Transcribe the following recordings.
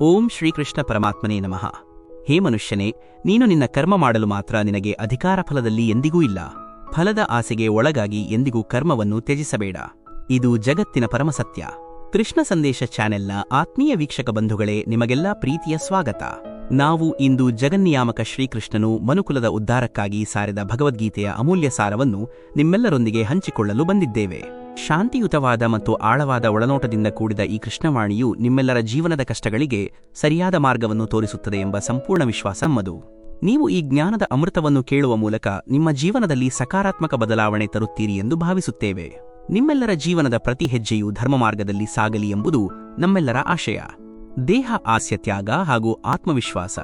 ಓಂ ಶ್ರೀಕೃಷ್ಣ ಪರಮಾತ್ಮನೇ ನಮಃ. ಹೇ ಮನುಷ್ಯನೇ, ನೀನು ನಿನ್ನ ಕರ್ಮ ಮಾಡಲು ಮಾತ್ರ ನಿನಗೆ ಅಧಿಕಾರ ಫಲದಲ್ಲಿ ಎಂದಿಗೂ ಇಲ್ಲ. ಫಲದ ಆಸೆಗೆ ಒಳಗಾಗಿ ಎಂದಿಗೂ ಕರ್ಮವನ್ನು ತ್ಯಜಿಸಬೇಡ. ಇದು ಜಗತ್ತಿನ ಪರಮಸತ್ಯ. ಕೃಷ್ಣ ಸಂದೇಶ ಚಾನೆಲ್ನ ಆತ್ಮೀಯ ವೀಕ್ಷಕ ಬಂಧುಗಳೇ, ನಿಮಗೆಲ್ಲ ಪ್ರೀತಿಯ ಸ್ವಾಗತ. ನಾವು ಇಂದು ಜಗನ್ನಿಯಾಮಕ ಶ್ರೀಕೃಷ್ಣನು ಮನುಕುಲದ ಉದ್ಧಾರಕ್ಕಾಗಿ ಸಾರಿದ ಭಗವದ್ಗೀತೆಯ ಅಮೂಲ್ಯ ಸಾರವನ್ನು ನಿಮ್ಮೆಲ್ಲರೊಂದಿಗೆ ಹಂಚಿಕೊಳ್ಳಲು ಬಂದಿದ್ದೇವೆ. ಶಾಂತಿಯುತವಾದ ಮತ್ತು ಆಳವಾದ ಒಳನೋಟದಿಂದ ಕೂಡಿದ ಈ ಕೃಷ್ಣವಾಣಿಯು ನಿಮ್ಮೆಲ್ಲರ ಜೀವನದ ಕಷ್ಟಗಳಿಗೆ ಸರಿಯಾದ ಮಾರ್ಗವನ್ನು ತೋರಿಸುತ್ತದೆ ಎಂಬ ಸಂಪೂರ್ಣ ವಿಶ್ವಾಸ ನೀವು ಈ ಜ್ಞಾನದ ಅಮೃತವನ್ನು ಕೇಳುವ ಮೂಲಕ ನಿಮ್ಮ ಜೀವನದಲ್ಲಿ ಸಕಾರಾತ್ಮಕ ಬದಲಾವಣೆ ತರುತ್ತೀರಿ ಎಂದು ಭಾವಿಸುತ್ತೇವೆ. ನಿಮ್ಮೆಲ್ಲರ ಜೀವನದ ಪ್ರತಿ ಹೆಜ್ಜೆಯು ಧರ್ಮ ಮಾರ್ಗದಲ್ಲಿ ಸಾಗಲಿ ಎಂಬುದು ನಮ್ಮೆಲ್ಲರ ಆಶಯ. ದೇಹ, ಆಸ್ಯ, ತ್ಯಾಗ ಹಾಗೂ ಆತ್ಮವಿಶ್ವಾಸ.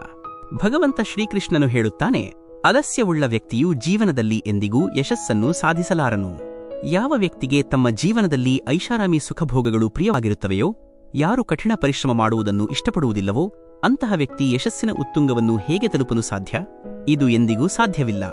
ಭಗವಂತ ಶ್ರೀಕೃಷ್ಣನು ಹೇಳುತ್ತಾನೆ ಅಲಸ್ಯವುಳ್ಳ ವ್ಯಕ್ತಿಯು ಜೀವನದಲ್ಲಿ ಎಂದಿಗೂ ಯಶಸ್ಸನ್ನು ಸಾಧಿಸಲಾರನು. ಯಾವ ವ್ಯಕ್ತಿಗೆ ತಮ್ಮ ಜೀವನದಲ್ಲಿ ಐಷಾರಾಮಿ ಸುಖಭೋಗಗಳು ಪ್ರಿಯವಾಗಿರುತ್ತವೆಯೋ, ಯಾರು ಕಠಿಣ ಪರಿಶ್ರಮ ಮಾಡುವುದನ್ನು ಇಷ್ಟಪಡುವುದಿಲ್ಲವೋ, ಅಂತಹ ವ್ಯಕ್ತಿ ಯಶಸ್ಸಿನ ಉತ್ತುಂಗವನ್ನು ಹೇಗೆ ತಲುಪಲು ಸಾಧ್ಯ? ಇದು ಎಂದಿಗೂ ಸಾಧ್ಯವಿಲ್ಲ.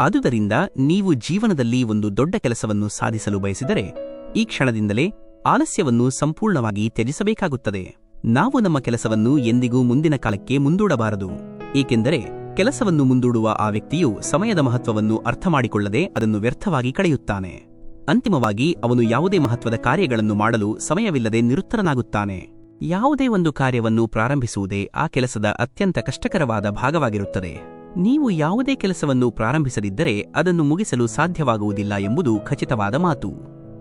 ಆದುದರಿಂದ ನೀವು ಜೀವನದಲ್ಲಿ ಒಂದು ದೊಡ್ಡ ಕೆಲಸವನ್ನು ಸಾಧಿಸಲು ಬಯಸಿದರೆ, ಈ ಕ್ಷಣದಿಂದಲೇ ಆಲಸ್ಯವನ್ನು ಸಂಪೂರ್ಣವಾಗಿ ತ್ಯಜಿಸಬೇಕಾಗುತ್ತದೆ. ನಾವು ನಮ್ಮ ಕೆಲಸವನ್ನು ಎಂದಿಗೂ ಮುಂದಿನ ಕಾಲಕ್ಕೆ ಮುಂದೂಡಬಾರದು. ಏಕೆಂದರೆ ಕೆಲಸವನ್ನು ಮುಂದೂಡುವ ಆ ವ್ಯಕ್ತಿಯು ಸಮಯದ ಮಹತ್ವವನ್ನು ಅರ್ಥಮಾಡಿಕೊಳ್ಳದೆ ಅದನ್ನು ವ್ಯರ್ಥವಾಗಿ ಕಳೆಯುತ್ತಾನೆ. ಅಂತಿಮವಾಗಿ ಅವನು ಯಾವುದೇ ಮಹತ್ವದ ಕಾರ್ಯಗಳನ್ನು ಮಾಡಲು ಸಮಯವಿಲ್ಲದೆ ನಿರುತ್ತರನಾಗುತ್ತಾನೆ. ಯಾವುದೇ ಒಂದು ಕಾರ್ಯವನ್ನು ಪ್ರಾರಂಭಿಸುವುದೇ ಆ ಕೆಲಸದ ಅತ್ಯಂತ ಕಷ್ಟಕರವಾದ ಭಾಗವಾಗಿರುತ್ತದೆ. ನೀವು ಯಾವುದೇ ಕೆಲಸವನ್ನು ಪ್ರಾರಂಭಿಸದಿದ್ದರೆ ಅದನ್ನು ಮುಗಿಸಲು ಸಾಧ್ಯವಾಗುವುದಿಲ್ಲ ಎಂಬುದು ಖಚಿತವಾದ ಮಾತು.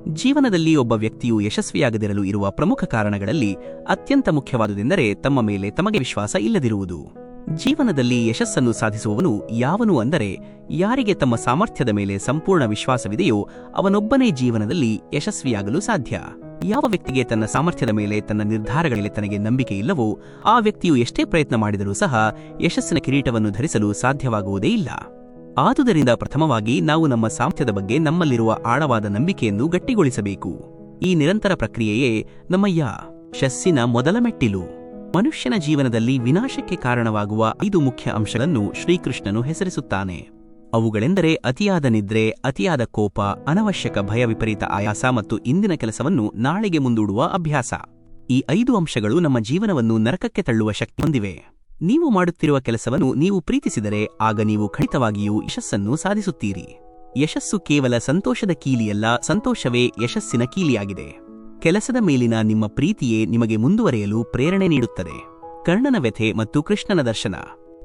ಜೀವನದಲ್ಲಿ ಒಬ್ಬ ವ್ಯಕ್ತಿಯು ಯಶಸ್ವಿಯಾಗದಿರಲು ಇರುವ ಪ್ರಮುಖ ಕಾರಣಗಳಲ್ಲಿ ಅತ್ಯಂತ ಮುಖ್ಯವಾದುದೆಂದರೆ ತಮ್ಮ ಮೇಲೆ ತಮಗೆ ವಿಶ್ವಾಸ ಇಲ್ಲದಿರುವುದು. ಜೀವನದಲ್ಲಿ ಯಶಸ್ಸನ್ನು ಸಾಧಿಸುವವನು ಯಾವನು ಅಂದರೆ ಯಾರಿಗೆ ತಮ್ಮ ಸಾಮರ್ಥ್ಯದ ಮೇಲೆ ಸಂಪೂರ್ಣ ವಿಶ್ವಾಸವಿದೆಯೋ ಅವನೊಬ್ಬನೇ ಜೀವನದಲ್ಲಿ ಯಶಸ್ವಿಯಾಗಲು ಸಾಧ್ಯ. ಯಾವ ವ್ಯಕ್ತಿಗೆ ತನ್ನ ಸಾಮರ್ಥ್ಯದ ಮೇಲೆ ತನ್ನ ನಿರ್ಧಾರಗಳಲ್ಲಿ ತನಗೆ ನಂಬಿಕೆ ಇಲ್ಲವೋ ಆ ವ್ಯಕ್ತಿಯು ಎಷ್ಟೇ ಪ್ರಯತ್ನ ಮಾಡಿದರೂ ಸಹ ಯಶಸ್ಸಿನ ಕಿರೀಟವನ್ನು ಧರಿಸಲು ಸಾಧ್ಯವಾಗುವುದೇ ಇಲ್ಲ. ಆದುದರಿಂದ ಪ್ರಥಮವಾಗಿ ನಾವು ನಮ್ಮ ಸಾಮರ್ಥ್ಯದ ಬಗ್ಗೆ ನಮ್ಮಲ್ಲಿರುವ ಆಳವಾದ ನಂಬಿಕೆಯನ್ನು ಗಟ್ಟಿಗೊಳಿಸಬೇಕು. ಈ ನಿರಂತರ ಪ್ರಕ್ರಿಯೆಯೇ ನಮ್ಮ ಶಸ್ಸಿನ ಮೊದಲ ಮೆಟ್ಟಿಲು. ಮನುಷ್ಯನ ಜೀವನದಲ್ಲಿ ವಿನಾಶಕ್ಕೆ ಕಾರಣವಾಗುವ ಐದು ಮುಖ್ಯ ಅಂಶಗಳನ್ನು ಶ್ರೀಕೃಷ್ಣನು ಹೆಸರಿಸುತ್ತಾನೆ. ಅವುಗಳೆಂದರೆ ಅತಿಯಾದ ನಿದ್ರೆ, ಅತಿಯಾದ ಕೋಪ, ಅನವಶ್ಯಕ ಭಯ, ವಿಪರೀತ ಆಯಾಸ ಮತ್ತು ಇಂದಿನ ಕೆಲಸವನ್ನು ನಾಳೆಗೆ ಮುಂದೂಡುವ ಅಭ್ಯಾಸ. ಈ ಐದು ಅಂಶಗಳು ನಮ್ಮ ಜೀವನವನ್ನು ನರಕಕ್ಕೆ ತಳ್ಳುವ ಶಕ್ತಿ ಹೊಂದಿವೆ. ನೀವು ಮಾಡುತ್ತಿರುವ ಕೆಲಸವನ್ನು ನೀವು ಪ್ರೀತಿಸಿದರೆ ಆಗ ನೀವು ಖಂಡಿತವಾಗಿಯೂ ಯಶಸ್ಸನ್ನು ಸಾಧಿಸುತ್ತೀರಿ. ಯಶಸ್ಸು ಕೇವಲ ಸಂತೋಷದ ಕೀಲಿಯಲ್ಲ, ಸಂತೋಷವೇ ಯಶಸ್ಸಿನ ಕೀಲಿಯಾಗಿದೆ. ಕೆಲಸದ ಮೇಲಿನ ನಿಮ್ಮ ಪ್ರೀತಿಯೇ ನಿಮಗೆ ಮುಂದುವರೆಯಲು ಪ್ರೇರಣೆ ನೀಡುತ್ತದೆ. ಕರ್ಣನ ವ್ಯಥೆ ಮತ್ತು ಕೃಷ್ಣನ ದರ್ಶನ.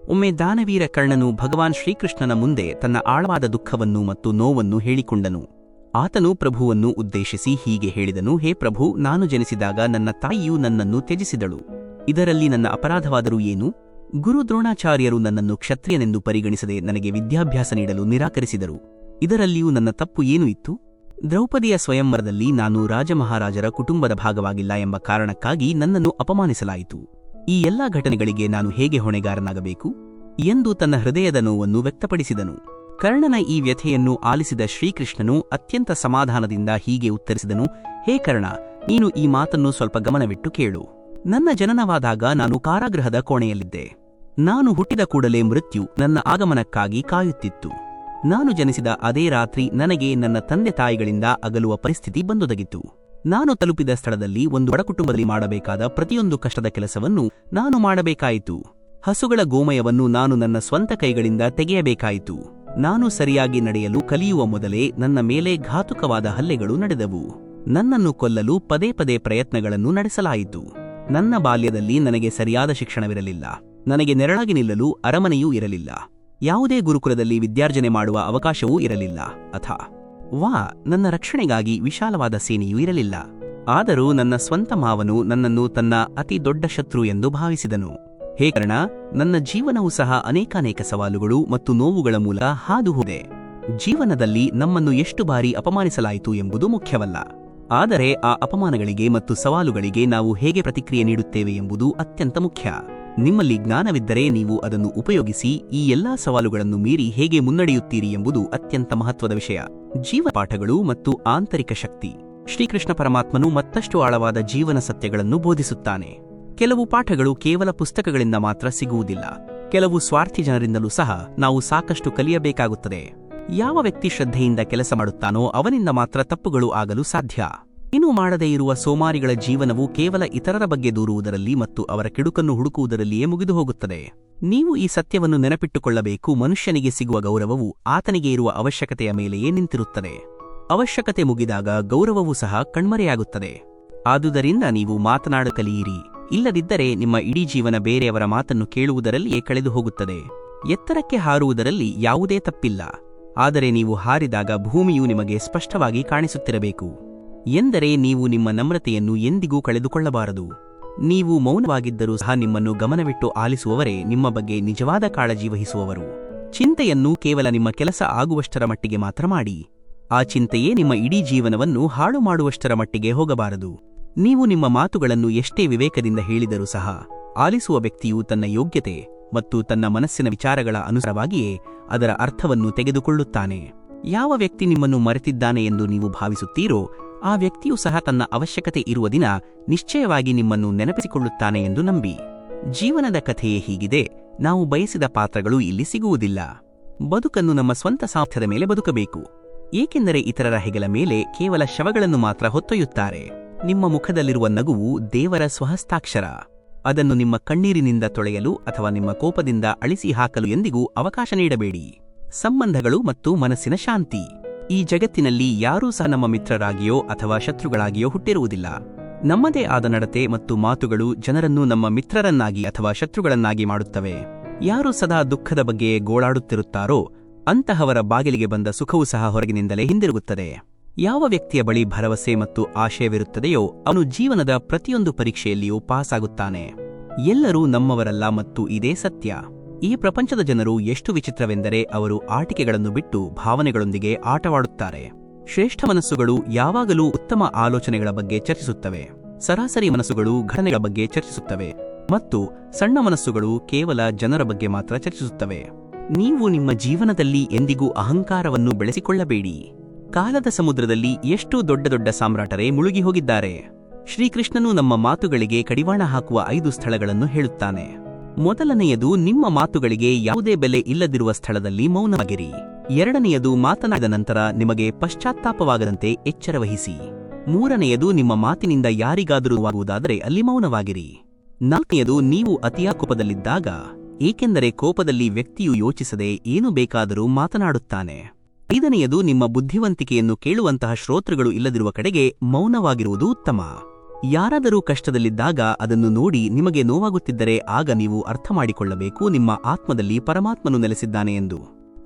ಒಮ್ಮೆ ದಾನವೀರ ಕರ್ಣನು ಭಗವಾನ್ ಶ್ರೀಕೃಷ್ಣನ ಮುಂದೆ ತನ್ನ ಆಳವಾದ ದುಃಖವನ್ನು ಮತ್ತು ನೋವನ್ನು ಹೇಳಿಕೊಂಡನು. ಆತನು ಪ್ರಭುವನ್ನು ಉದ್ದೇಶಿಸಿ ಹೀಗೆ ಹೇಳಿದನು, ಹೇ ಪ್ರಭು, ನಾನು ಜನಿಸಿದಾಗ ನನ್ನ ತಾಯಿಯು ನನ್ನನ್ನು ತ್ಯಜಿಸಿದಳು. ಇದರಲ್ಲಿ ನನ್ನ ಅಪರಾಧವಾದರೂ ಏನು? ಗುರು ದ್ರೋಣಾಚಾರ್ಯರು ನನ್ನನ್ನು ಕ್ಷತ್ರಿಯನೆಂದು ಪರಿಗಣಿಸದೆ ನನಗೆ ವಿದ್ಯಾಭ್ಯಾಸ ನೀಡಲು ನಿರಾಕರಿಸಿದರು. ಇದರಲ್ಲಿಯೂ ನನ್ನ ತಪ್ಪು ಏನು ಇತ್ತು? ದ್ರೌಪದಿಯ ಸ್ವಯಂವರದಲ್ಲಿ ನಾನು ರಾಜಮಹಾರಾಜರ ಕುಟುಂಬದ ಭಾಗವಾಗಿಲ್ಲ ಎಂಬ ಕಾರಣಕ್ಕಾಗಿ ನನ್ನನ್ನು ಅಪಮಾನಿಸಲಾಯಿತು. ಈ ಎಲ್ಲಾ ಘಟನೆಗಳಿಗೆ ನಾನು ಹೇಗೆ ಹೊಣೆಗಾರನಾಗಬೇಕು? ಎಂದು ತನ್ನ ಹೃದಯದ ನೋವನ್ನು ವ್ಯಕ್ತಪಡಿಸಿದನು. ಕರ್ಣನ ಈ ವ್ಯಥೆಯನ್ನು ಆಲಿಸಿದ ಶ್ರೀಕೃಷ್ಣನು ಅತ್ಯಂತ ಸಮಾಧಾನದಿಂದ ಹೀಗೆ ಉತ್ತರಿಸಿದನು, ಹೇ ಕರ್ಣ, ನೀನು ಈ ಮಾತನ್ನು ಸ್ವಲ್ಪ ಗಮನವಿಟ್ಟು ಕೇಳು. ನನ್ನ ಜನನವಾದಾಗ ನಾನು ಕಾರಾಗೃಹದ ಕೋಣೆಯಲ್ಲಿದ್ದೆ. ನಾನು ಹುಟ್ಟಿದ ಕೂಡಲೇ ಮೃತ್ಯು ನನ್ನ ಆಗಮನಕ್ಕಾಗಿ ಕಾಯುತ್ತಿತ್ತು. ನಾನು ಜನಿಸಿದ ಅದೇ ರಾತ್ರಿ ನನಗೆ ನನ್ನ ತಂದೆ ತಾಯಿಗಳಿಂದ ಅಗಲುವ ಪರಿಸ್ಥಿತಿ ಬಂದೊದಗಿತ್ತು. ನಾನು ತಲುಪಿದ ಸ್ಥಳದಲ್ಲಿ ಒಂದು ಬಡಕುಟುಂಬದಲ್ಲಿ ಮಾಡಬೇಕಾದ ಪ್ರತಿಯೊಂದು ಕಷ್ಟದ ಕೆಲಸವನ್ನು ನಾನು ಮಾಡಬೇಕಾಯಿತು. ಹಸುಗಳ ಗೋಮಯವನ್ನು ನಾನು ನನ್ನ ಸ್ವಂತ ಕೈಗಳಿಂದ ತೆಗೆಯಬೇಕಾಯಿತು. ನಾನು ಸರಿಯಾಗಿ ನಡೆಯಲು ಕಲಿಯುವ ಮೊದಲೇ ನನ್ನ ಮೇಲೆ ಘಾತುಕವಾದ ಹಲ್ಲೆಗಳು ನಡೆದವು. ನನ್ನನ್ನು ಕೊಲ್ಲಲು ಪದೇ ಪದೇ ಪ್ರಯತ್ನಗಳನ್ನು ನಡೆಸಲಾಯಿತು. ನನ್ನ ಬಾಲ್ಯದಲ್ಲಿ ನನಗೆ ಸರಿಯಾದ ಶಿಕ್ಷಣವಿರಲಿಲ್ಲ. ನನಗೆ ನೆರಳಾಗಿ ನಿಲ್ಲಲು ಅರಮನೆಯೂ ಇರಲಿಲ್ಲ. ಯಾವುದೇ ಗುರುಕುಲದಲ್ಲಿ ವಿದ್ಯಾರ್ಜನೆ ಮಾಡುವ ಅವಕಾಶವೂ ಇರಲಿಲ್ಲ. ಅಥ, ವಾ, ನನ್ನ ರಕ್ಷಣೆಗಾಗಿ ವಿಶಾಲವಾದ ಸೇನೆಯೂ ಇರಲಿಲ್ಲ. ಆದರೂ ನನ್ನ ಸ್ವಂತ ಮಾವನು ನನ್ನನ್ನು ತನ್ನ ಅತಿ ದೊಡ್ಡ ಶತ್ರು ಎಂದು ಭಾವಿಸಿದನು. ಹೇ ಕರ್ಣ, ನನ್ನ ಜೀವನವೂ ಸಹ ಅನೇಕಾನೇಕ ಸವಾಲುಗಳು ಮತ್ತು ನೋವುಗಳ ಮೂಲ ಹಾದು ಹೋದೆ ಜೀವನದಲ್ಲಿ ನಮ್ಮನ್ನು ಎಷ್ಟು ಬಾರಿ ಅಪಮಾನಿಸಲಾಯಿತು ಎಂಬುದು ಮುಖ್ಯವಲ್ಲ. ಆದರೆ ಆ ಅಪಮಾನಗಳಿಗೆ ಮತ್ತು ಸವಾಲುಗಳಿಗೆ ನಾವು ಹೇಗೆ ಪ್ರತಿಕ್ರಿಯೆ ನೀಡುತ್ತೇವೆ ಎಂಬುದು ಅತ್ಯಂತ ಮುಖ್ಯ. ನಿಮ್ಮಲ್ಲಿ ಜ್ಞಾನವಿದ್ದರೆ ನೀವು ಅದನ್ನು ಉಪಯೋಗಿಸಿ ಈ ಎಲ್ಲಾ ಸವಾಲುಗಳನ್ನು ಮೀರಿ ಹೇಗೆ ಮುನ್ನಡೆಯುತ್ತೀರಿ ಎಂಬುದು ಅತ್ಯಂತ ಮಹತ್ವದ ವಿಷಯ. ಜೀವ ಪಾಠಗಳು ಮತ್ತು ಆಂತರಿಕ ಶಕ್ತಿ. ಶ್ರೀಕೃಷ್ಣ ಪರಮಾತ್ಮನು ಮತ್ತಷ್ಟು ಆಳವಾದ ಜೀವನ ಸತ್ಯಗಳನ್ನು ಬೋಧಿಸುತ್ತಾನೆ. ಕೆಲವು ಪಾಠಗಳು ಕೇವಲ ಪುಸ್ತಕಗಳಿಂದ ಮಾತ್ರ ಸಿಗುವುದಿಲ್ಲ. ಕೆಲವು ಸ್ವಾರ್ಥಿ ಜನರಿಂದಲೂ ಸಹ ನಾವು ಸಾಕಷ್ಟು ಕಲಿಯಬೇಕಾಗುತ್ತದೆ. ಯಾವ ವ್ಯಕ್ತಿ ಶ್ರದ್ಧೆಯಿಂದ ಕೆಲಸ ಮಾಡುತ್ತಾನೋ ಅವನಿಂದ ಮಾತ್ರ ತಪ್ಪುಗಳು ಆಗಲು ಸಾಧ್ಯ. ಏನೂ ಮಾಡದೇ ಇರುವ ಸೋಮಾರಿಗಳ ಜೀವನವು ಕೇವಲ ಇತರರ ಬಗ್ಗೆ ದೂರುವುದರಲ್ಲಿ ಮತ್ತು ಅವರ ಕೆಡುಕನ್ನು ಹುಡುಕುವುದರಲ್ಲಿಯೇ ಮುಗಿದು ಹೋಗುತ್ತದೆ. ನೀವು ಈ ಸತ್ಯವನ್ನು ನೆನಪಿಟ್ಟುಕೊಳ್ಳಬೇಕು, ಮನುಷ್ಯನಿಗೆ ಸಿಗುವ ಗೌರವವು ಆತನಿಗೆ ಇರುವ ಅವಶ್ಯಕತೆಯ ಮೇಲೆಯೇ ನಿಂತಿರುತ್ತದೆ. ಅವಶ್ಯಕತೆ ಮುಗಿದಾಗ ಗೌರವವೂ ಸಹ ಕಣ್ಮರೆಯಾಗುತ್ತದೆ. ಆದುದರಿಂದ ನೀವು ಮಾತನಾಡ ಕಲಿಯಿರಿ ಇಲ್ಲದಿದ್ದರೆ ನಿಮ್ಮ ಇಡೀ ಜೀವನ ಬೇರೆಯವರ ಮಾತನ್ನು ಕೇಳುವುದರಲ್ಲಿಯೇ ಕಳೆದು ಹೋಗುತ್ತದೆ. ಎತ್ತರಕ್ಕೆ ಹಾರುವುದರಲ್ಲಿ ಯಾವುದೇ ತಪ್ಪಿಲ್ಲ. ಆದರೆ ನೀವು ಹಾರಿದಾಗ ಭೂಮಿಯು ನಿಮಗೆ ಸ್ಪಷ್ಟವಾಗಿ ಕಾಣಿಸುತ್ತಿರಬೇಕು. ಎಂದರೆ ನೀವು ನಿಮ್ಮ ನಮ್ರತೆಯನ್ನು ಎಂದಿಗೂ ಕಳೆದುಕೊಳ್ಳಬಾರದು. ನೀವು ಮೌನವಾಗಿದ್ದರೂ ಸಹ ನಿಮ್ಮನ್ನು ಗಮನವಿಟ್ಟು ಆಲಿಸುವವರೇ ನಿಮ್ಮ ಬಗ್ಗೆ ನಿಜವಾದ ಕಾಳಜಿ ವಹಿಸುವವರು. ಚಿಂತೆಯನ್ನು ಕೇವಲ ನಿಮ್ಮ ಕೆಲಸ ಆಗುವಷ್ಟರ ಮಟ್ಟಿಗೆ ಮಾತ್ರ ಮಾಡಿ. ಆ ಚಿಂತೆಯೇ ನಿಮ್ಮ ಇಡೀ ಜೀವನವನ್ನು ಹಾಳು ಮಾಡುವಷ್ಟರ ಮಟ್ಟಿಗೆ ಹೋಗಬಾರದು. ನೀವು ನಿಮ್ಮ ಮಾತುಗಳನ್ನು ಎಷ್ಟೇ ವಿವೇಕದಿಂದ ಹೇಳಿದರೂ ಸಹ ಆಲಿಸುವ ವ್ಯಕ್ತಿಯು ತನ್ನ ಯೋಗ್ಯತೆ ಮತ್ತು ತನ್ನ ಮನಸ್ಸಿನ ವಿಚಾರಗಳ ಅನುಸಾರವಾಗಿಯೇ ಅದರ ಅರ್ಥವನ್ನು ತೆಗೆದುಕೊಳ್ಳುತ್ತಾನೆ. ಯಾವ ವ್ಯಕ್ತಿ ನಿಮ್ಮನ್ನು ಮರೆತಿದ್ದಾನೆ ಎಂದು ನೀವು ಭಾವಿಸುತ್ತೀರೋ, ಆ ವ್ಯಕ್ತಿಯೂ ಸಹ ತನ್ನ ಅವಶ್ಯಕತೆ ಇರುವ ದಿನ ನಿಶ್ಚಯವಾಗಿ ನಿಮ್ಮನ್ನು ನೆನಪಿಸಿಕೊಳ್ಳುತ್ತಾನೆ ಎಂದು ನಂಬಿ. ಜೀವನದ ಕಥೆಯೇ ಹೀಗಿದೆ, ನಾವು ಬಯಸಿದ ಪಾತ್ರಗಳು ಇಲ್ಲಿ ಸಿಗುವುದಿಲ್ಲ. ಬದುಕನ್ನು ನಮ್ಮ ಸ್ವಂತ ಸಾಮರ್ಥ್ಯದ ಮೇಲೆ ಬದುಕಬೇಕು. ಏಕೆಂದರೆ ಇತರರ ಹೆಗಲ ಮೇಲೆ ಕೇವಲ ಶವಗಳನ್ನು ಮಾತ್ರ ಹೊತ್ತೊಯ್ಯುತ್ತಾರೆ. ನಿಮ್ಮ ಮುಖದಲ್ಲಿರುವ ನಗುವು ದೇವರ ಸ್ವಹಸ್ತಾಕ್ಷರ. ಅದನ್ನು ನಿಮ್ಮ ಕಣ್ಣೀರಿನಿಂದ ತೊಳೆಯಲು ಅಥವಾ ನಿಮ್ಮ ಕೋಪದಿಂದ ಅಳಿಸಿ ಹಾಕಲು ಎಂದಿಗೂ ಅವಕಾಶ ನೀಡಬೇಡಿ. ಸಂಬಂಧಗಳು ಮತ್ತು ಮನಸ್ಸಿನ ಶಾಂತಿ. ಈ ಜಗತ್ತಿನಲ್ಲಿ ಯಾರೂ ಸಹ ನಮ್ಮ ಮಿತ್ರರಾಗಿಯೋ ಅಥವಾ ಶತ್ರುಗಳಾಗಿಯೋ ಹುಟ್ಟಿರುವುದಿಲ್ಲ. ನಮ್ಮದೇ ಆದ ನಡತೆ ಮತ್ತು ಮಾತುಗಳು ಜನರನ್ನು ನಮ್ಮ ಮಿತ್ರರನ್ನಾಗಿ ಅಥವಾ ಶತ್ರುಗಳನ್ನಾಗಿ ಮಾಡುತ್ತವೆ. ಯಾರು ಸದಾ ದುಃಖದ ಬಗ್ಗೆ ಗೋಳಾಡುತ್ತಿರುತ್ತಾರೋ, ಅಂತಹವರ ಬಾಗಿಲಿಗೆ ಬಂದ ಸುಖವೂ ಸಹ ಹೊರಗಿನಿಂದಲೇ ಹಿಂದಿರುಗುತ್ತದೆ. ಯಾವ ವ್ಯಕ್ತಿಯ ಬಳಿ ಭರವಸೆ ಮತ್ತು ಆಶಯವಿರುತ್ತದೆಯೋ, ಅವನು ಜೀವನದ ಪ್ರತಿಯೊಂದು ಪರೀಕ್ಷೆಯಲ್ಲಿಯೂ ಪಾಸಾಗುತ್ತಾನೆ. ಎಲ್ಲರೂ ನಮ್ಮವರಲ್ಲ ಮತ್ತು ಇದೇ ಸತ್ಯ. ಈ ಪ್ರಪಂಚದ ಜನರು ಎಷ್ಟು ವಿಚಿತ್ರವೆಂದರೆ ಅವರು ಆಟಿಕೆಗಳನ್ನು ಬಿಟ್ಟು ಭಾವನೆಗಳೊಂದಿಗೆ ಆಟವಾಡುತ್ತಾರೆ. ಶ್ರೇಷ್ಠ ಮನಸ್ಸುಗಳು ಯಾವಾಗಲೂ ಉತ್ತಮ ಆಲೋಚನೆಗಳ ಬಗ್ಗೆ ಚರ್ಚಿಸುತ್ತವೆ. ಸರಾಸರಿ ಮನಸ್ಸುಗಳು ಘಟನೆಗಳ ಬಗ್ಗೆ ಚರ್ಚಿಸುತ್ತವೆ. ಮತ್ತು ಸಣ್ಣ ಮನಸ್ಸುಗಳು ಕೇವಲ ಜನರ ಬಗ್ಗೆ ಮಾತ್ರ ಚರ್ಚಿಸುತ್ತವೆ. ನೀವು ನಿಮ್ಮ ಜೀವನದಲ್ಲಿ ಎಂದಿಗೂ ಅಹಂಕಾರವನ್ನು ಬೆಳೆಸಿಕೊಳ್ಳಬೇಡಿ. ಕಾಲದ ಸಮುದ್ರದಲ್ಲಿ ಎಷ್ಟು ದೊಡ್ಡ ದೊಡ್ಡ ಸಾಮ್ರಾಟರೇ ಮುಳುಗಿ ಹೋಗಿದ್ದಾರೆ. ಶ್ರೀಕೃಷ್ಣನು ನಮ್ಮ ಮಾತುಗಳಿಗೆ ಕಡಿವಾಣ ಹಾಕುವ ಐದು ಸ್ಥಳಗಳನ್ನು ಹೇಳುತ್ತಾನೆ. ಮೊದಲನೆಯದು, ನಿಮ್ಮ ಮಾತುಗಳಿಗೆ ಯಾವುದೇ ಬೆಲೆ ಇಲ್ಲದಿರುವ ಸ್ಥಳದಲ್ಲಿ ಮೌನವಾಗಿರಿ. ಎರಡನೆಯದು, ಮಾತನಾಡಿದ ನಂತರ ನಿಮಗೆ ಪಶ್ಚಾತ್ತಾಪವಾಗದಂತೆ ಎಚ್ಚರವಹಿಸಿ ಮೂರನೆಯದು, ನಿಮ್ಮ ಮಾತಿನಿಂದ ಯಾರಿಗಾದರೂ ಆಗುವುದಾದರೆ ಅಲ್ಲಿ ಮೌನವಾಗಿರಿ. ನಾಲ್ಕನೆಯದು, ನೀವು ಅತಿಯ ಕೋಪದಲ್ಲಿದ್ದಾಗ, ಏಕೆಂದರೆ ಕೋಪದಲ್ಲಿ ವ್ಯಕ್ತಿಯು ಯೋಚಿಸದೆ ಏನು ಬೇಕಾದರೂ ಮಾತನಾಡುತ್ತಾನೆ. ಐದನೆಯದು, ನಿಮ್ಮ ಬುದ್ಧಿವಂತಿಕೆಯನ್ನು ಕೇಳುವಂತಹ ಶ್ರೋತೃಗಳು ಇಲ್ಲದಿರುವ ಕಡೆಗೆ ಮೌನವಾಗಿರುವುದು ಉತ್ತಮ. ಯಾರಾದರೂ ಕಷ್ಟದಲ್ಲಿದ್ದಾಗ ಅದನ್ನು ನೋಡಿ ನಿಮಗೆ ನೋವಾಗುತ್ತಿದ್ದರೆ ಆಗ ನೀವು ಅರ್ಥ ಮಾಡಿಕೊಳ್ಳಬೇಕು ನಿಮ್ಮ ಆತ್ಮದಲ್ಲಿ ಪರಮಾತ್ಮನು ನೆಲೆಸಿದ್ದಾನೆ ಎಂದು.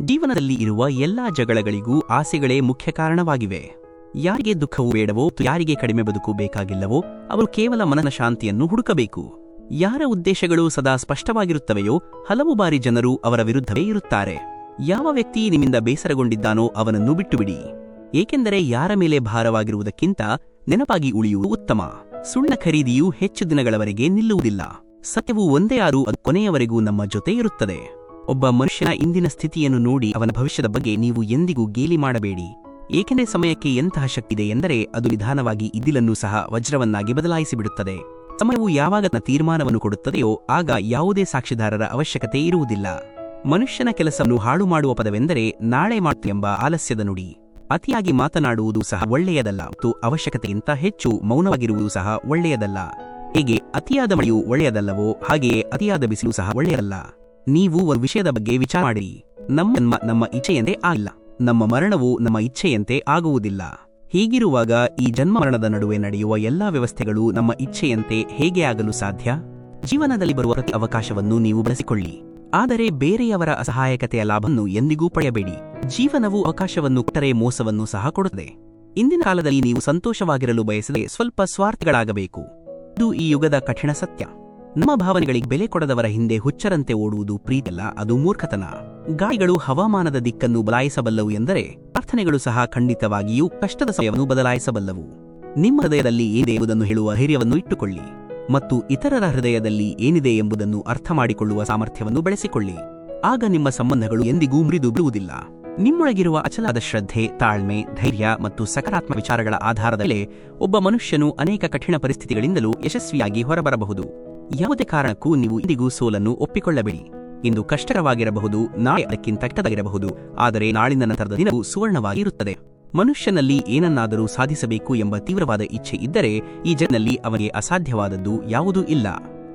ಜೀವನದಲ್ಲಿ ಇರುವ ಎಲ್ಲಾ ಜಗಳಗಳಿಗೂ ಆಸೆಗಳೇ ಮುಖ್ಯ ಕಾರಣವಾಗಿವೆ. ಯಾರಿಗೆ ದುಃಖವು ಬೇಡವೋ ಯಾರಿಗೆ ಕಡಿಮೆ ಬದುಕು ಬೇಕಾಗಿಲ್ಲವೋ ಅವರು ಕೇವಲ ಮನನ ಶಾಂತಿಯನ್ನು ಹುಡುಕಬೇಕು. ಯಾರ ಉದ್ದೇಶಗಳು ಸದಾ ಸ್ಪಷ್ಟವಾಗಿರುತ್ತವೆಯೋ ಹಲವು ಬಾರಿ ಜನರು ಅವರ ವಿರುದ್ಧವೇ ಇರುತ್ತಾರೆ. ಯಾವ ವ್ಯಕ್ತಿ ನಿಮ್ಮಿಂದ ಬೇಸರಗೊಂಡಿದ್ದಾನೋ ಅವನನ್ನು ಬಿಟ್ಟುಬಿಡಿ. ಏಕೆಂದರೆ ಯಾರ ಮೇಲೆ ಭಾರವಾಗಿರುವುದಕ್ಕಿಂತ ನೆನಪಾಗಿ ಉಳಿಯುವುದು ಉತ್ತಮ. ಸುಳ್ಳ ಖರೀದಿಯು ಹೆಚ್ಚು ದಿನಗಳವರೆಗೆ ನಿಲ್ಲುವುದಿಲ್ಲ. ಸತ್ಯವು ಒಂದೇ ಆರು ಅದು ಕೊನೆಯವರೆಗೂ ನಮ್ಮ ಜೊತೆ ಇರುತ್ತದೆ. ಒಬ್ಬ ಮನುಷ್ಯನ ಇಂದಿನ ಸ್ಥಿತಿಯನ್ನು ನೋಡಿ ಅವನ ಭವಿಷ್ಯದ ಬಗ್ಗೆ ನೀವು ಎಂದಿಗೂ ಗೇಲಿ ಮಾಡಬೇಡಿ. ಏಕೆಂದರೆ ಸಮಯಕ್ಕೆ ಎಂತಹ ಶಕ್ತಿದೆ ಎಂದರೆ ಅದು ನಿಧಾನವಾಗಿ ಇದ್ದಿಲನ್ನು ಸಹ ವಜ್ರವನ್ನಾಗಿ ಬದಲಾಯಿಸಿಬಿಡುತ್ತದೆ ಸಮಯವು ಯಾವಾಗ ತನ್ನ ತೀರ್ಮಾನವನ್ನು ಕೊಡುತ್ತದೆಯೋ ಆಗ ಯಾವುದೇ ಸಾಕ್ಷಿದಾರರ ಅವಶ್ಯಕತೆ ಇರುವುದಿಲ್ಲ. ಮನುಷ್ಯನ ಕೆಲಸವನ್ನು ಹಾಳು ಮಾಡುವ ಪದವೆಂದರೆ ನಾಳೆ ಮಾತು ಎಂಬ ಆಲಸ್ಯದ ನುಡಿ. ಅತಿಯಾಗಿ ಮಾತನಾಡುವುದು ಸಹ ಒಳ್ಳೆಯದಲ್ಲ ಮತ್ತು ಅವಶ್ಯಕತೆಗಿಂತ ಹೆಚ್ಚು ಮೌನವಾಗಿರುವುದು ಸಹ ಒಳ್ಳೆಯದಲ್ಲ. ಹೇಗೆ ಅತಿಯಾದ ಮಳೆಯು ಒಳ್ಳೆಯದಲ್ಲವೋ ಹಾಗೆಯೇ ಅತಿಯಾದ ಬಿಸಿಲು ಸಹ ಒಳ್ಳೆಯದಲ್ಲ. ನೀವು ಒಂದು ವಿಷಯದ ಬಗ್ಗೆ ವಿಚಾರ ಮಾಡಿರಿ. ನಮ್ಮ ಜನ್ಮ ನಮ್ಮ ಇಚ್ಛೆಯಂತೆ ಆಗಿಲ್ಲ. ನಮ್ಮ ಮರಣವು ನಮ್ಮ ಇಚ್ಛೆಯಂತೆ ಆಗುವುದಿಲ್ಲ. ಹೀಗಿರುವಾಗ ಈ ಜನ್ಮ ಮರಣದ ನಡುವೆ ನಡೆಯುವ ಎಲ್ಲಾ ವ್ಯವಸ್ಥೆಗಳು ನಮ್ಮ ಇಚ್ಛೆಯಂತೆ ಹೇಗೆ ಆಗಲು ಸಾಧ್ಯ? ಜೀವನದಲ್ಲಿ ಬರುವ ಪ್ರತಿ ಅವಕಾಶವನ್ನು ನೀವು ಬಳಸಿಕೊಳ್ಳಿ. ಆದರೆ ಬೇರೆಯವರ ಅಸಹಾಯಕತೆಯ ಲಾಭವನ್ನು ಎಂದಿಗೂ ಪಡೆಯಬೇಡಿ. ಜೀವನವು ಅವಕಾಶವನ್ನು ಕೊಟ್ಟರೆ ಮೋಸವನ್ನು ಸಹ ಕೊಡುತ್ತದೆ. ಇಂದಿನ ಕಾಲದಲ್ಲಿ ನೀವು ಸಂತೋಷವಾಗಿರಲು ಬಯಸದೆ ಸ್ವಲ್ಪ ಸ್ವಾರ್ಥಗಳಾಗಬೇಕು. ಇದು ಈ ಯುಗದ ಕಠಿಣ ಸತ್ಯ. ನಮ್ಮ ಭಾವನೆಗಳಿಗೆ ಬೆಲೆ ಕೊಡದವರ ಹಿಂದೆ ಹುಚ್ಚರಂತೆ ಓಡುವುದು ಪ್ರೀತಿಯಲ್ಲ, ಅದು ಮೂರ್ಖತನ. ಗಾಳಿಗಳು ಹವಾಮಾನದ ದಿಕ್ಕನ್ನು ಬದಲಾಯಿಸಬಲ್ಲವು ಎಂದರೆ ಪ್ರಾರ್ಥನೆಗಳು ಸಹ ಖಂಡಿತವಾಗಿಯೂ ಕಷ್ಟದ ಸಮಯವನ್ನು ಬದಲಾಯಿಸಬಲ್ಲವು. ನಿಮ್ಮ ಹೃದಯದಲ್ಲಿ ಏನಿದೆ ಎಂಬುದನ್ನು ಹೇಳುವ ಧೈರ್ಯವನ್ನು ಇಟ್ಟುಕೊಳ್ಳಿ. ಮತ್ತು ಇತರರ ಹೃದಯದಲ್ಲಿ ಏನಿದೆ ಎಂಬುದನ್ನು ಅರ್ಥ ಮಾಡಿಕೊಳ್ಳುವ ಸಾಮರ್ಥ್ಯವನ್ನು ಬೆಳೆಸಿಕೊಳ್ಳಿ. ಆಗ ನಿಮ್ಮ ಸಂಬಂಧಗಳು ಎಂದಿಗೂ ಮುರಿದು ಬಿಡುವುದಿಲ್ಲ. ನಿಮ್ಮೊಳಗಿರುವ ಅಚಲಾದ ಶ್ರದ್ಧೆ, ತಾಳ್ಮೆ, ಧೈರ್ಯ ಮತ್ತು ಸಕಾರಾತ್ಮಕ ವಿಚಾರಗಳ ಆಧಾರದ ಮೇಲೆ ಒಬ್ಬ ಮನುಷ್ಯನು ಅನೇಕ ಕಠಿಣ ಪರಿಸ್ಥಿತಿಗಳಿಂದಲೂ ಯಶಸ್ವಿಯಾಗಿ ಹೊರಬರಬಹುದು. ಯಾವುದೇ ಕಾರಣಕ್ಕೂ ನೀವು ಇಂದಿಗೂ ಸೋಲನ್ನು ಒಪ್ಪಿಕೊಳ್ಳಬೇಡಿ. ಇಂದು ಕಷ್ಟಕರವಾಗಿರಬಹುದು, ನಾಳೆ ಅದಕ್ಕಿಂತ ಕೆಟ್ಟದಾಗಿರಬಹುದು, ಆದರೆ ನಾಳಿನ ನಂತರದ ದಿನವು ಸುವರ್ಣವಾಗಿ ಇರುತ್ತದೆ ಮನುಷ್ಯನಲ್ಲಿ ಏನನ್ನಾದರೂ ಸಾಧಿಸಬೇಕು ಎಂಬ ತೀವ್ರವಾದ ಇಚ್ಛೆ ಇದ್ದರೆ ಈ ಜಗತ್ತಿನಲ್ಲಿ ಅವನಿಗೆ ಅಸಾಧ್ಯವಾದದ್ದು ಯಾವುದೂ ಇಲ್ಲ.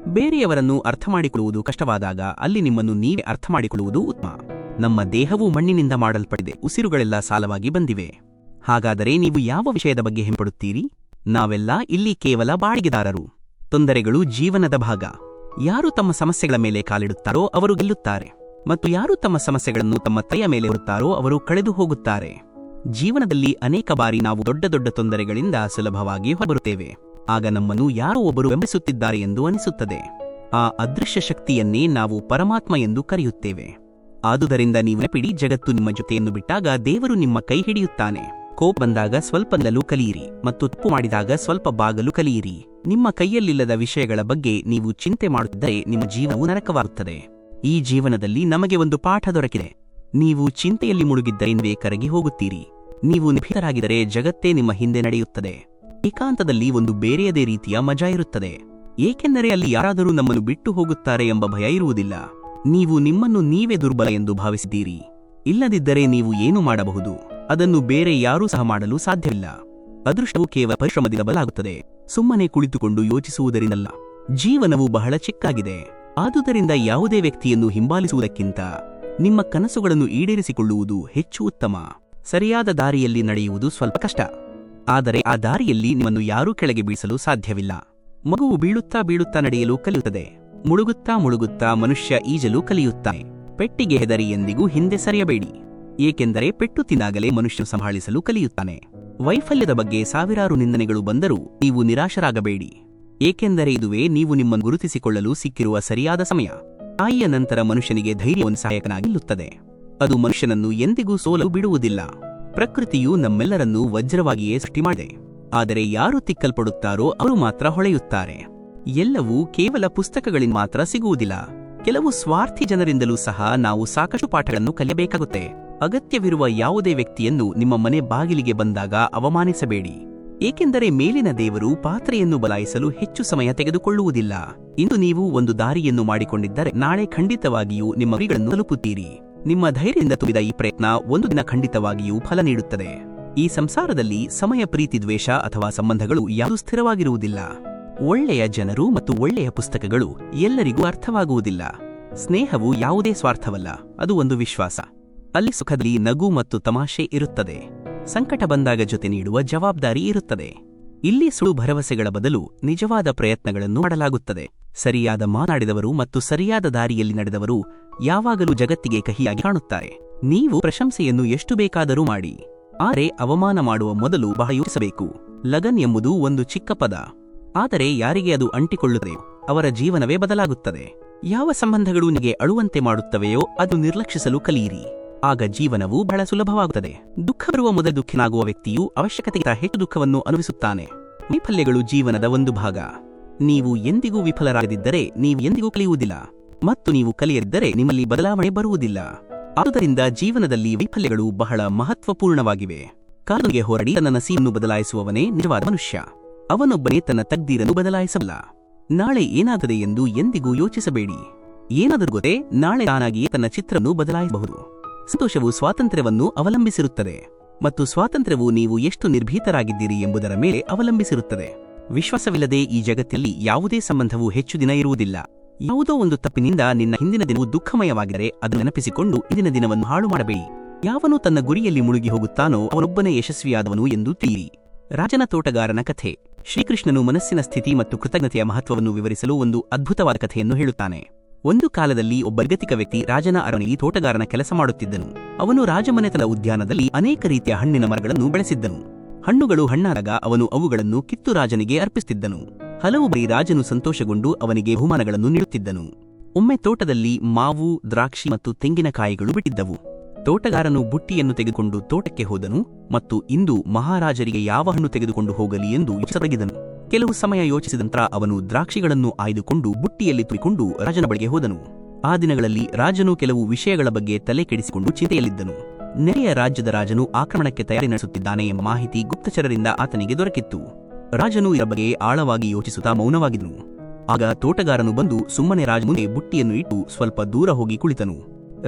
ಬೇರೆಯವರನ್ನು ಅರ್ಥಮಾಡಿಕೊಳ್ಳುವುದು ಕಷ್ಟವಾದಾಗ ಅಲ್ಲಿ ನಿಮ್ಮನ್ನು ನೀವೇ ಅರ್ಥಮಾಡಿಕೊಳ್ಳುವುದು ಉತ್ತಮ. ನಮ್ಮ ದೇಹವು ಮಣ್ಣಿನಿಂದ ಮಾಡಲ್ಪಟ್ಟಿದೆ, ಉಸಿರುಗಳೆಲ್ಲ ಸಾಲವಾಗಿ ಬಂದಿವೆ. ಹಾಗಾದರೆ ನೀವು ಯಾವ ವಿಷಯದ ಬಗ್ಗೆ ಹೆಂಪಡುತ್ತೀರಿ ನಾವೆಲ್ಲ ಇಲ್ಲಿ ಕೇವಲ ಬಾಡಿಗೆದಾರರು. ತೊಂದರೆಗಳು ಜೀವನದ ಭಾಗ. ಯಾರು ತಮ್ಮ ಸಮಸ್ಯೆಗಳ ಮೇಲೆ ಕಾಲಿಡುತ್ತಾರೋ ಅವರು ಗೆಲ್ಲುತ್ತಾರೆ. ಮತ್ತು ಯಾರು ತಮ್ಮ ಸಮಸ್ಯೆಗಳನ್ನು ತಮ್ಮ ತೈಯ ಮೇಲೆ ಹೊರುತ್ತಾರೋ ಅವರು ಕಳೆದು ಹೋಗುತ್ತಾರೆ ಜೀವನದಲ್ಲಿ ಅನೇಕ ಬಾರಿ ನಾವು ದೊಡ್ಡ ದೊಡ್ಡ ತೊಂದರೆಗಳಿಂದ ಸುಲಭವಾಗಿ ಹೊರಬರುತ್ತೇವೆ. ಆಗ ನಮ್ಮನ್ನು ಯಾರೋ ಒಬ್ಬರು ಬೆಂಬಲಿಸುತ್ತಿದ್ದಾರೆ ಎಂದು ಅನಿಸುತ್ತದೆ. ಆ ಅದೃಶ್ಯ ಶಕ್ತಿಯನ್ನೇ ನಾವು ಪರಮಾತ್ಮ ಎಂದು ಕರೆಯುತ್ತೇವೆ. ಆದುದರಿಂದ ನೀವು ನೆಪಿಡಿ ಜಗತ್ತು ನಿಮ್ಮ ಜೊತೆಯನ್ನು ಬಿಟ್ಟಾಗ ದೇವರು ನಿಮ್ಮ ಕೈ ಹಿಡಿಯುತ್ತಾನೆ. ಕೋಪ ಬಂದಾಗ ಸ್ವಲ್ಪ ನಲ್ಲೂ ಕಲಿಯಿರಿ ಮತ್ತು ತಪ್ಪು ಮಾಡಿದಾಗ ಸ್ವಲ್ಪ ಬಾಗಲು ಕಲಿಯಿರಿ. ನಿಮ್ಮ ಕೈಯಲ್ಲಿಲ್ಲದ ವಿಷಯಗಳ ಬಗ್ಗೆ ನೀವು ಚಿಂತೆ ಮಾಡುತ್ತಿದ್ದರೆ ನಿಮ್ಮ ಜೀವನವು ನರಕವಾಗುತ್ತದೆ. ಈ ಜೀವನದಲ್ಲಿ ನಮಗೆ ಒಂದು ಪಾಠ ದೊರಕಿದೆ. ನೀವು ಚಿಂತೆಯಲ್ಲಿ ಮುಳುಗಿದ್ದರೆ ನೀವೇ ಕರಗಿ ಹೋಗುತ್ತೀರಿ. ನೀವು ನಿಭಿತರಾಗಿದ್ದರೆ ಜಗತ್ತೇ ನಿಮ್ಮ ಹಿಂದೆ ನಡೆಯುತ್ತದೆ. ಏಕಾಂತದಲ್ಲಿ ಒಂದು ಬೇರೆಯದೇ ರೀತಿಯ ಮಜಾ ಇರುತ್ತದೆ. ಏಕೆಂದರೆ ಅಲ್ಲಿ ಯಾರಾದರೂ ನಮ್ಮನ್ನು ಬಿಟ್ಟು ಹೋಗುತ್ತಾರೆ ಎಂಬ ಭಯ ಇರುವುದಿಲ್ಲ. ನೀವು ನಿಮ್ಮನ್ನು ನೀವೇ ದುರ್ಬಲ ಎಂದು ಭಾವಿಸಿದ್ದೀರಿ. ಇಲ್ಲದಿದ್ದರೆ ನೀವು ಏನು ಮಾಡಬಹುದು? ಅದನ್ನು ಬೇರೆ ಯಾರೂ ಸಹ ಮಾಡಲು ಸಾಧ್ಯವಿಲ್ಲ. ಅದೃಷ್ಟವು ಕೇವಲ ಪರಿಶ್ರಮದಿಂದ ಬಲಾಗುತ್ತದೆ ಸುಮ್ಮನೆ ಕುಳಿತುಕೊಂಡು ಯೋಚಿಸುವುದರಿಂದಲ್ಲ. ಜೀವನವು ಬಹಳ ಚಿಕ್ಕಾಗಿದೆ. ಆದುದರಿಂದ ಯಾವುದೇ ವ್ಯಕ್ತಿಯನ್ನು ಹಿಂಬಾಲಿಸುವುದಕ್ಕಿಂತ ನಿಮ್ಮ ಕನಸುಗಳನ್ನು ಈಡೇರಿಸಿಕೊಳ್ಳುವುದು ಹೆಚ್ಚು ಉತ್ತಮ. ಸರಿಯಾದ ದಾರಿಯಲ್ಲಿ ನಡೆಯುವುದು ಸ್ವಲ್ಪ ಕಷ್ಟ. ಆದರೆ ಆ ದಾರಿಯಲ್ಲಿ ನಿಮ್ಮನ್ನು ಯಾರೂ ಕೆಳಗೆ ಬೀಳಿಸಲು ಸಾಧ್ಯವಿಲ್ಲ. ಮಗುವು ಬೀಳುತ್ತಾ ಬೀಳುತ್ತಾ ನಡೆಯಲು ಕಲಿಯುತ್ತದೆ. ಮುಳುಗುತ್ತಾ ಮುಳುಗುತ್ತಾ ಮನುಷ್ಯ ಈಜಲು ಕಲಿಯುತ್ತಾನೆ. ಪೆಟ್ಟಿಗೆ ಹೆದರಿ ಎಂದಿಗೂ ಹಿಂದೆ ಸರಿಯಬೇಡಿ. ಏಕೆಂದರೆ ಪೆಟ್ಟು ತಿನ್ನಾಗಲೇ ಮನುಷ್ಯ ಸಂಭಾಳಿಸಲು ಕಲಿಯುತ್ತಾನೆ. ವೈಫಲ್ಯದ ಬಗ್ಗೆ ಸಾವಿರಾರು ನಿಂದನೆಗಳು ಬಂದರೂ ನೀವು ನಿರಾಶರಾಗಬೇಡಿ. ಏಕೆಂದರೆ ಇದುವೇ ನೀವು ನಿಮ್ಮನ್ನು ಗುರುತಿಸಿಕೊಳ್ಳಲು ಸಿಕ್ಕಿರುವ ಸರಿಯಾದ ಸಮಯ. ತಾಯಿಯ ನಂತರ ಮನುಷ್ಯನಿಗೆ ಧೈರ್ಯವನ್ನು ಸಹಾಯಕನಾಗಿಲ್ಲುತ್ತದೆ. ಅದು ಮನುಷ್ಯನನ್ನು ಎಂದಿಗೂ ಸೋಲಲು ಬಿಡುವುದಿಲ್ಲ. ಪ್ರಕೃತಿಯು ನಮ್ಮೆಲ್ಲರನ್ನೂ ವಜ್ರವಾಗಿಯೇ ಸೃಷ್ಟಿ ಮಾಡಿದೆ. ಆದರೆ ಯಾರು ತಿಕ್ಕಲ್ಪಡುತ್ತಾರೋ ಅವರು ಮಾತ್ರ ಹೊಳೆಯುತ್ತಾರೆ. ಎಲ್ಲವೂ ಕೇವಲ ಪುಸ್ತಕಗಳಿಂದ ಮಾತ್ರ ಸಿಗುವುದಿಲ್ಲ. ಕೆಲವು ಸ್ವಾರ್ಥಿ ಜನರಿಂದಲೂ ಸಹ ನಾವು ಸಾಕಷ್ಟು ಪಾಠಗಳನ್ನು ಕಲಿಯಬೇಕಾಗುತ್ತೆ. ಅಗತ್ಯವಿರುವ ಯಾವುದೇ ವ್ಯಕ್ತಿಯನ್ನು ನಿಮ್ಮ ಮನೆ ಬಾಗಿಲಿಗೆ ಬಂದಾಗ ಅವಮಾನಿಸಬೇಡಿ. ಏಕೆಂದರೆ ಮೇಲಿನ ದೇವರು ಪಾತ್ರೆಯನ್ನು ಬಲಾಯಿಸಲು ಹೆಚ್ಚು ಸಮಯ ತೆಗೆದುಕೊಳ್ಳುವುದಿಲ್ಲ. ಇಂದು ನೀವು ಒಂದು ದಾರಿಯನ್ನು ಮಾಡಿಕೊಂಡಿದ್ದರೆ ನಾಳೆ ಖಂಡಿತವಾಗಿಯೂ ನಿಮ್ಮ ಗುರಿಗಳನ್ನು ತಲುಪುತ್ತೀರಿ. ನಿಮ್ಮ ಧೈರ್ಯದಿಂದ ತುಂಬಿದ ಈ ಪ್ರಯತ್ನ ಒಂದು ದಿನ ಖಂಡಿತವಾಗಿಯೂ ಫಲ ನೀಡುತ್ತದೆ. ಈ ಸಂಸಾರದಲ್ಲಿ ಸಮಯ, ಪ್ರೀತಿ, ದ್ವೇಷ ಅಥವಾ ಸಂಬಂಧಗಳು ಯಾವುದೂ ಸ್ಥಿರವಾಗಿರುವುದಿಲ್ಲ. ಒಳ್ಳೆಯ ಜನರು ಮತ್ತು ಒಳ್ಳೆಯ ಪುಸ್ತಕಗಳು ಎಲ್ಲರಿಗೂ ಅರ್ಥವಾಗುವುದಿಲ್ಲ. ಸ್ನೇಹವು ಯಾವುದೇ ಸ್ವಾರ್ಥವಲ್ಲ, ಅದು ಒಂದು ವಿಶ್ವಾಸ. ಅಲ್ಲಿ ಸುಖದಲ್ಲಿ ನಗು ಮತ್ತು ತಮಾಷೆ ಇರುತ್ತದೆ. ಸಂಕಟ ಬಂದಾಗ ಜೊತೆ ನೀಡುವ ಜವಾಬ್ದಾರಿ ಇರುತ್ತದೆ. ಇಲ್ಲಿ ಸುಳು ಭರವಸೆಗಳ ಬದಲು ನಿಜವಾದ ಪ್ರಯತ್ನಗಳನ್ನು ಮಾಡಲಾಗುತ್ತದೆ. ಸರಿಯಾದ ಮಾತನಾಡಿದವರು ಮತ್ತು ಸರಿಯಾದ ದಾರಿಯಲ್ಲಿ ನಡೆದವರು ಯಾವಾಗಲೂ ಜಗತ್ತಿಗೆ ಕಹಿಯಾಗಿ ಕಾಣುತ್ತಾರೆ. ನೀವು ಪ್ರಶಂಸೆಯನ್ನು ಎಷ್ಟು ಬೇಕಾದರೂ ಮಾಡಿ. ಆದರೆ ಅವಮಾನ ಮಾಡುವ ಮೊದಲು ಬಹಳ ಯೋಚಿಸಬೇಕು ಲಗನ್ ಎಂಬುದು ಒಂದು ಚಿಕ್ಕ ಪದ. ಆದರೆ ಯಾರಿಗೆ ಅದು ಅಂಟಿಕೊಳ್ಳುತ್ತದೆ? ಅವರ ಜೀವನವೇ ಬದಲಾಗುತ್ತದೆ. ಯಾವ ಸಂಬಂಧಗಳು ನಿಮಗೆ ಅಳುವಂತೆ ಮಾಡುತ್ತವೆಯೋ ಅದು ನಿರ್ಲಕ್ಷಿಸಲು ಕಲಿಯಿರಿ. ಆಗ ಜೀವನವು ಬಹಳ ಸುಲಭವಾಗುತ್ತದೆ. ದುಃಖ ಬರುವ ಮೊದಲು ದುಃಖನಾಗುವ ವ್ಯಕ್ತಿಯು ಅವಶ್ಯಕತೆಗಿಂತ ಹೆಚ್ಚು ದುಃಖವನ್ನು ಅನುಭವಿಸುತ್ತಾನೆ. ವೈಫಲ್ಯಗಳು ಜೀವನದ ಒಂದು ಭಾಗ. ನೀವು ಎಂದಿಗೂ ವಿಫಲರಾಗದಿದ್ದರೆ ನೀವು ಎಂದಿಗೂ ಕಲಿಯುವುದಿಲ್ಲ. ಮತ್ತು ನೀವು ಕಲಿಯದಿದ್ದರೆ ನಿಮ್ಮಲ್ಲಿ ಬದಲಾವಣೆ ಬರುವುದಿಲ್ಲ. ಆದುದರಿಂದ ಜೀವನದಲ್ಲಿ ವೈಫಲ್ಯಗಳು ಬಹಳ ಮಹತ್ವಪೂರ್ಣವಾಗಿವೆ. ಕಾಲನಿಗೆ ಹೋರಾಡಿ ತನ್ನ ನಸೀಬನ್ನು ಬದಲಾಯಿಸುವವನೇ ನಿಜವಾದ ಮನುಷ್ಯ. ಅವನೊಬ್ಬನೇ ತನ್ನ ತಗ್ದೀರನ್ನು ಬದಲಾಯಿಸಬಲ್ಲ. ನಾಳೆ ಏನಾಗದೆ ಎಂದು ಎಂದಿಗೂ ಯೋಚಿಸಬೇಡಿ. ಏನಾದರೂ ಗೊತ್ತೇ, ನಾಳೆ ತಾನಾಗಿಯೇ ತನ್ನ ಚಿತ್ರವನ್ನು ಬದಲಾಯಿಸಬಹುದು. ಸಂತೋಷವು ಸ್ವಾತಂತ್ರ್ಯವನ್ನು ಅವಲಂಬಿಸಿರುತ್ತದೆ ಮತ್ತು ಸ್ವಾತಂತ್ರ್ಯವು ನೀವು ಎಷ್ಟು ನಿರ್ಭೀತರಾಗಿದ್ದೀರಿ ಎಂಬುದರ ಮೇಲೆ ಅವಲಂಬಿಸಿರುತ್ತದೆ. ವಿಶ್ವಾಸವಿಲ್ಲದೆ ಈ ಜಗತ್ತಿನಲ್ಲಿ ಯಾವುದೇ ಸಂಬಂಧವು ಹೆಚ್ಚು ದಿನ ಇರುವುದಿಲ್ಲ. ಯಾವುದೋ ಒಂದು ತಪ್ಪಿನಿಂದ ನಿನ್ನ ಹಿಂದಿನ ದಿನವು ದುಃಖಮಯವಾಗಿದ್ದರೆ ಅದು ನೆನಪಿಸಿಕೊಂಡು ಇಂದಿನ ದಿನವನ್ನು ಹಾಳು ಮಾಡಬೇಡಿ. ಯಾವನು ತನ್ನ ಗುರಿಯಲ್ಲಿ ಮುಳುಗಿ ಹೋಗುತ್ತಾನೋ ಅವನೊಬ್ಬನೇ ಯಶಸ್ವಿಯಾದವನು ಎಂದು ತೀರಿ ರಾಜನ ತೋಟಗಾರನ ಕಥೆ. ಶ್ರೀಕೃಷ್ಣನು ಮನಸ್ಸಿನ ಸ್ಥಿತಿ ಮತ್ತು ಕೃತಜ್ಞತೆಯ ಮಹತ್ವವನ್ನು ವಿವರಿಸಲು ಒಂದು ಅದ್ಭುತವಾದ ಕಥೆಯನ್ನು ಹೇಳುತ್ತಾನೆ. ಒಂದು ಕಾಲದಲ್ಲಿ ಒಬ್ಬ ಗತಿಕ ವ್ಯಕ್ತಿ ರಾಜನ ಅರಮನೆಯಲ್ಲಿ ತೋಟಗಾರನ ಕೆಲಸ ಮಾಡುತ್ತಿದ್ದನು. ಅವನು ರಾಜಮನೆತನ ಉದ್ಯಾನದಲ್ಲಿ ಅನೇಕ ರೀತಿಯ ಹಣ್ಣಿನ ಮರಗಳನ್ನು ಬೆಳೆಸಿದ್ದನು. ಹಣ್ಣುಗಳು ಹಣ್ಣಾದಾಗ ಅವನು ಅವುಗಳನ್ನು ಕಿತ್ತು ರಾಜನಿಗೆ ಅರ್ಪಿಸುತ್ತಿದ್ದನು. ಹಲವು ಬಾರಿ ರಾಜನು ಸಂತೋಷಗೊಂಡು ಅವನಿಗೆ ಬಹುಮಾನಗಳನ್ನು ನೀಡುತ್ತಿದ್ದನು. ಒಮ್ಮೆ ತೋಟದಲ್ಲಿ ಮಾವು, ದ್ರಾಕ್ಷಿ ಮತ್ತು ತೆಂಗಿನಕಾಯಿಗಳು ಬಿಟ್ಟಿದ್ದವು. ತೋಟಗಾರನು ಬುಟ್ಟಿಯನ್ನು ತೆಗೆದುಕೊಂಡು ತೋಟಕ್ಕೆ ಹೋದನು ಮತ್ತು ಇಂದು ಮಹಾರಾಜರಿಗೆ ಯಾವ ಹಣ್ಣು ತೆಗೆದುಕೊಂಡು ಹೋಗಲಿ ಎಂದು ಯೋಚಿಸತೊಡಗಿದನು ಕೆಲವು ಸಮಯ ಯೋಚಿಸಿದ ನಂತರ ಅವನು ದ್ರಾಕ್ಷಿಗಳನ್ನು ಆಯ್ದುಕೊಂಡು ಬುಟ್ಟಿಯಲ್ಲಿ ತುಂಬಿಕೊಂಡು ರಾಜನ ಬಳಿಗೆ ಹೋದನು. ಆ ದಿನಗಳಲ್ಲಿ ರಾಜನು ಕೆಲವು ವಿಷಯಗಳ ಬಗ್ಗೆ ತಲೆ ಕೆಡಿಸಿಕೊಂಡು ಚಿಂತೆಯಲ್ಲಿದ್ದನು. ನೆರೆಯ ರಾಜ್ಯದ ರಾಜನು ಆಕ್ರಮಣಕ್ಕೆ ತಯಾರಿ ನಡೆಸುತ್ತಿದ್ದಾನೆ ಎಂಬ ಮಾಹಿತಿ ಗುಪ್ತಚರರಿಂದ ಆತನಿಗೆ ದೊರಕಿತ್ತು. ರಾಜನು ಇದರ ಬಗ್ಗೆ ಆಳವಾಗಿ ಯೋಚಿಸುತ್ತಾ ಮೌನವಾಗಿದ್ದನು. ಆಗ ತೋಟಗಾರನು ಬಂದು ಸುಮ್ಮನೆ ರಾಜ ಮುಂದೆ ಬುಟ್ಟಿಯನ್ನು ಇಟ್ಟು ಸ್ವಲ್ಪ ದೂರ ಹೋಗಿ ಕುಳಿತನು.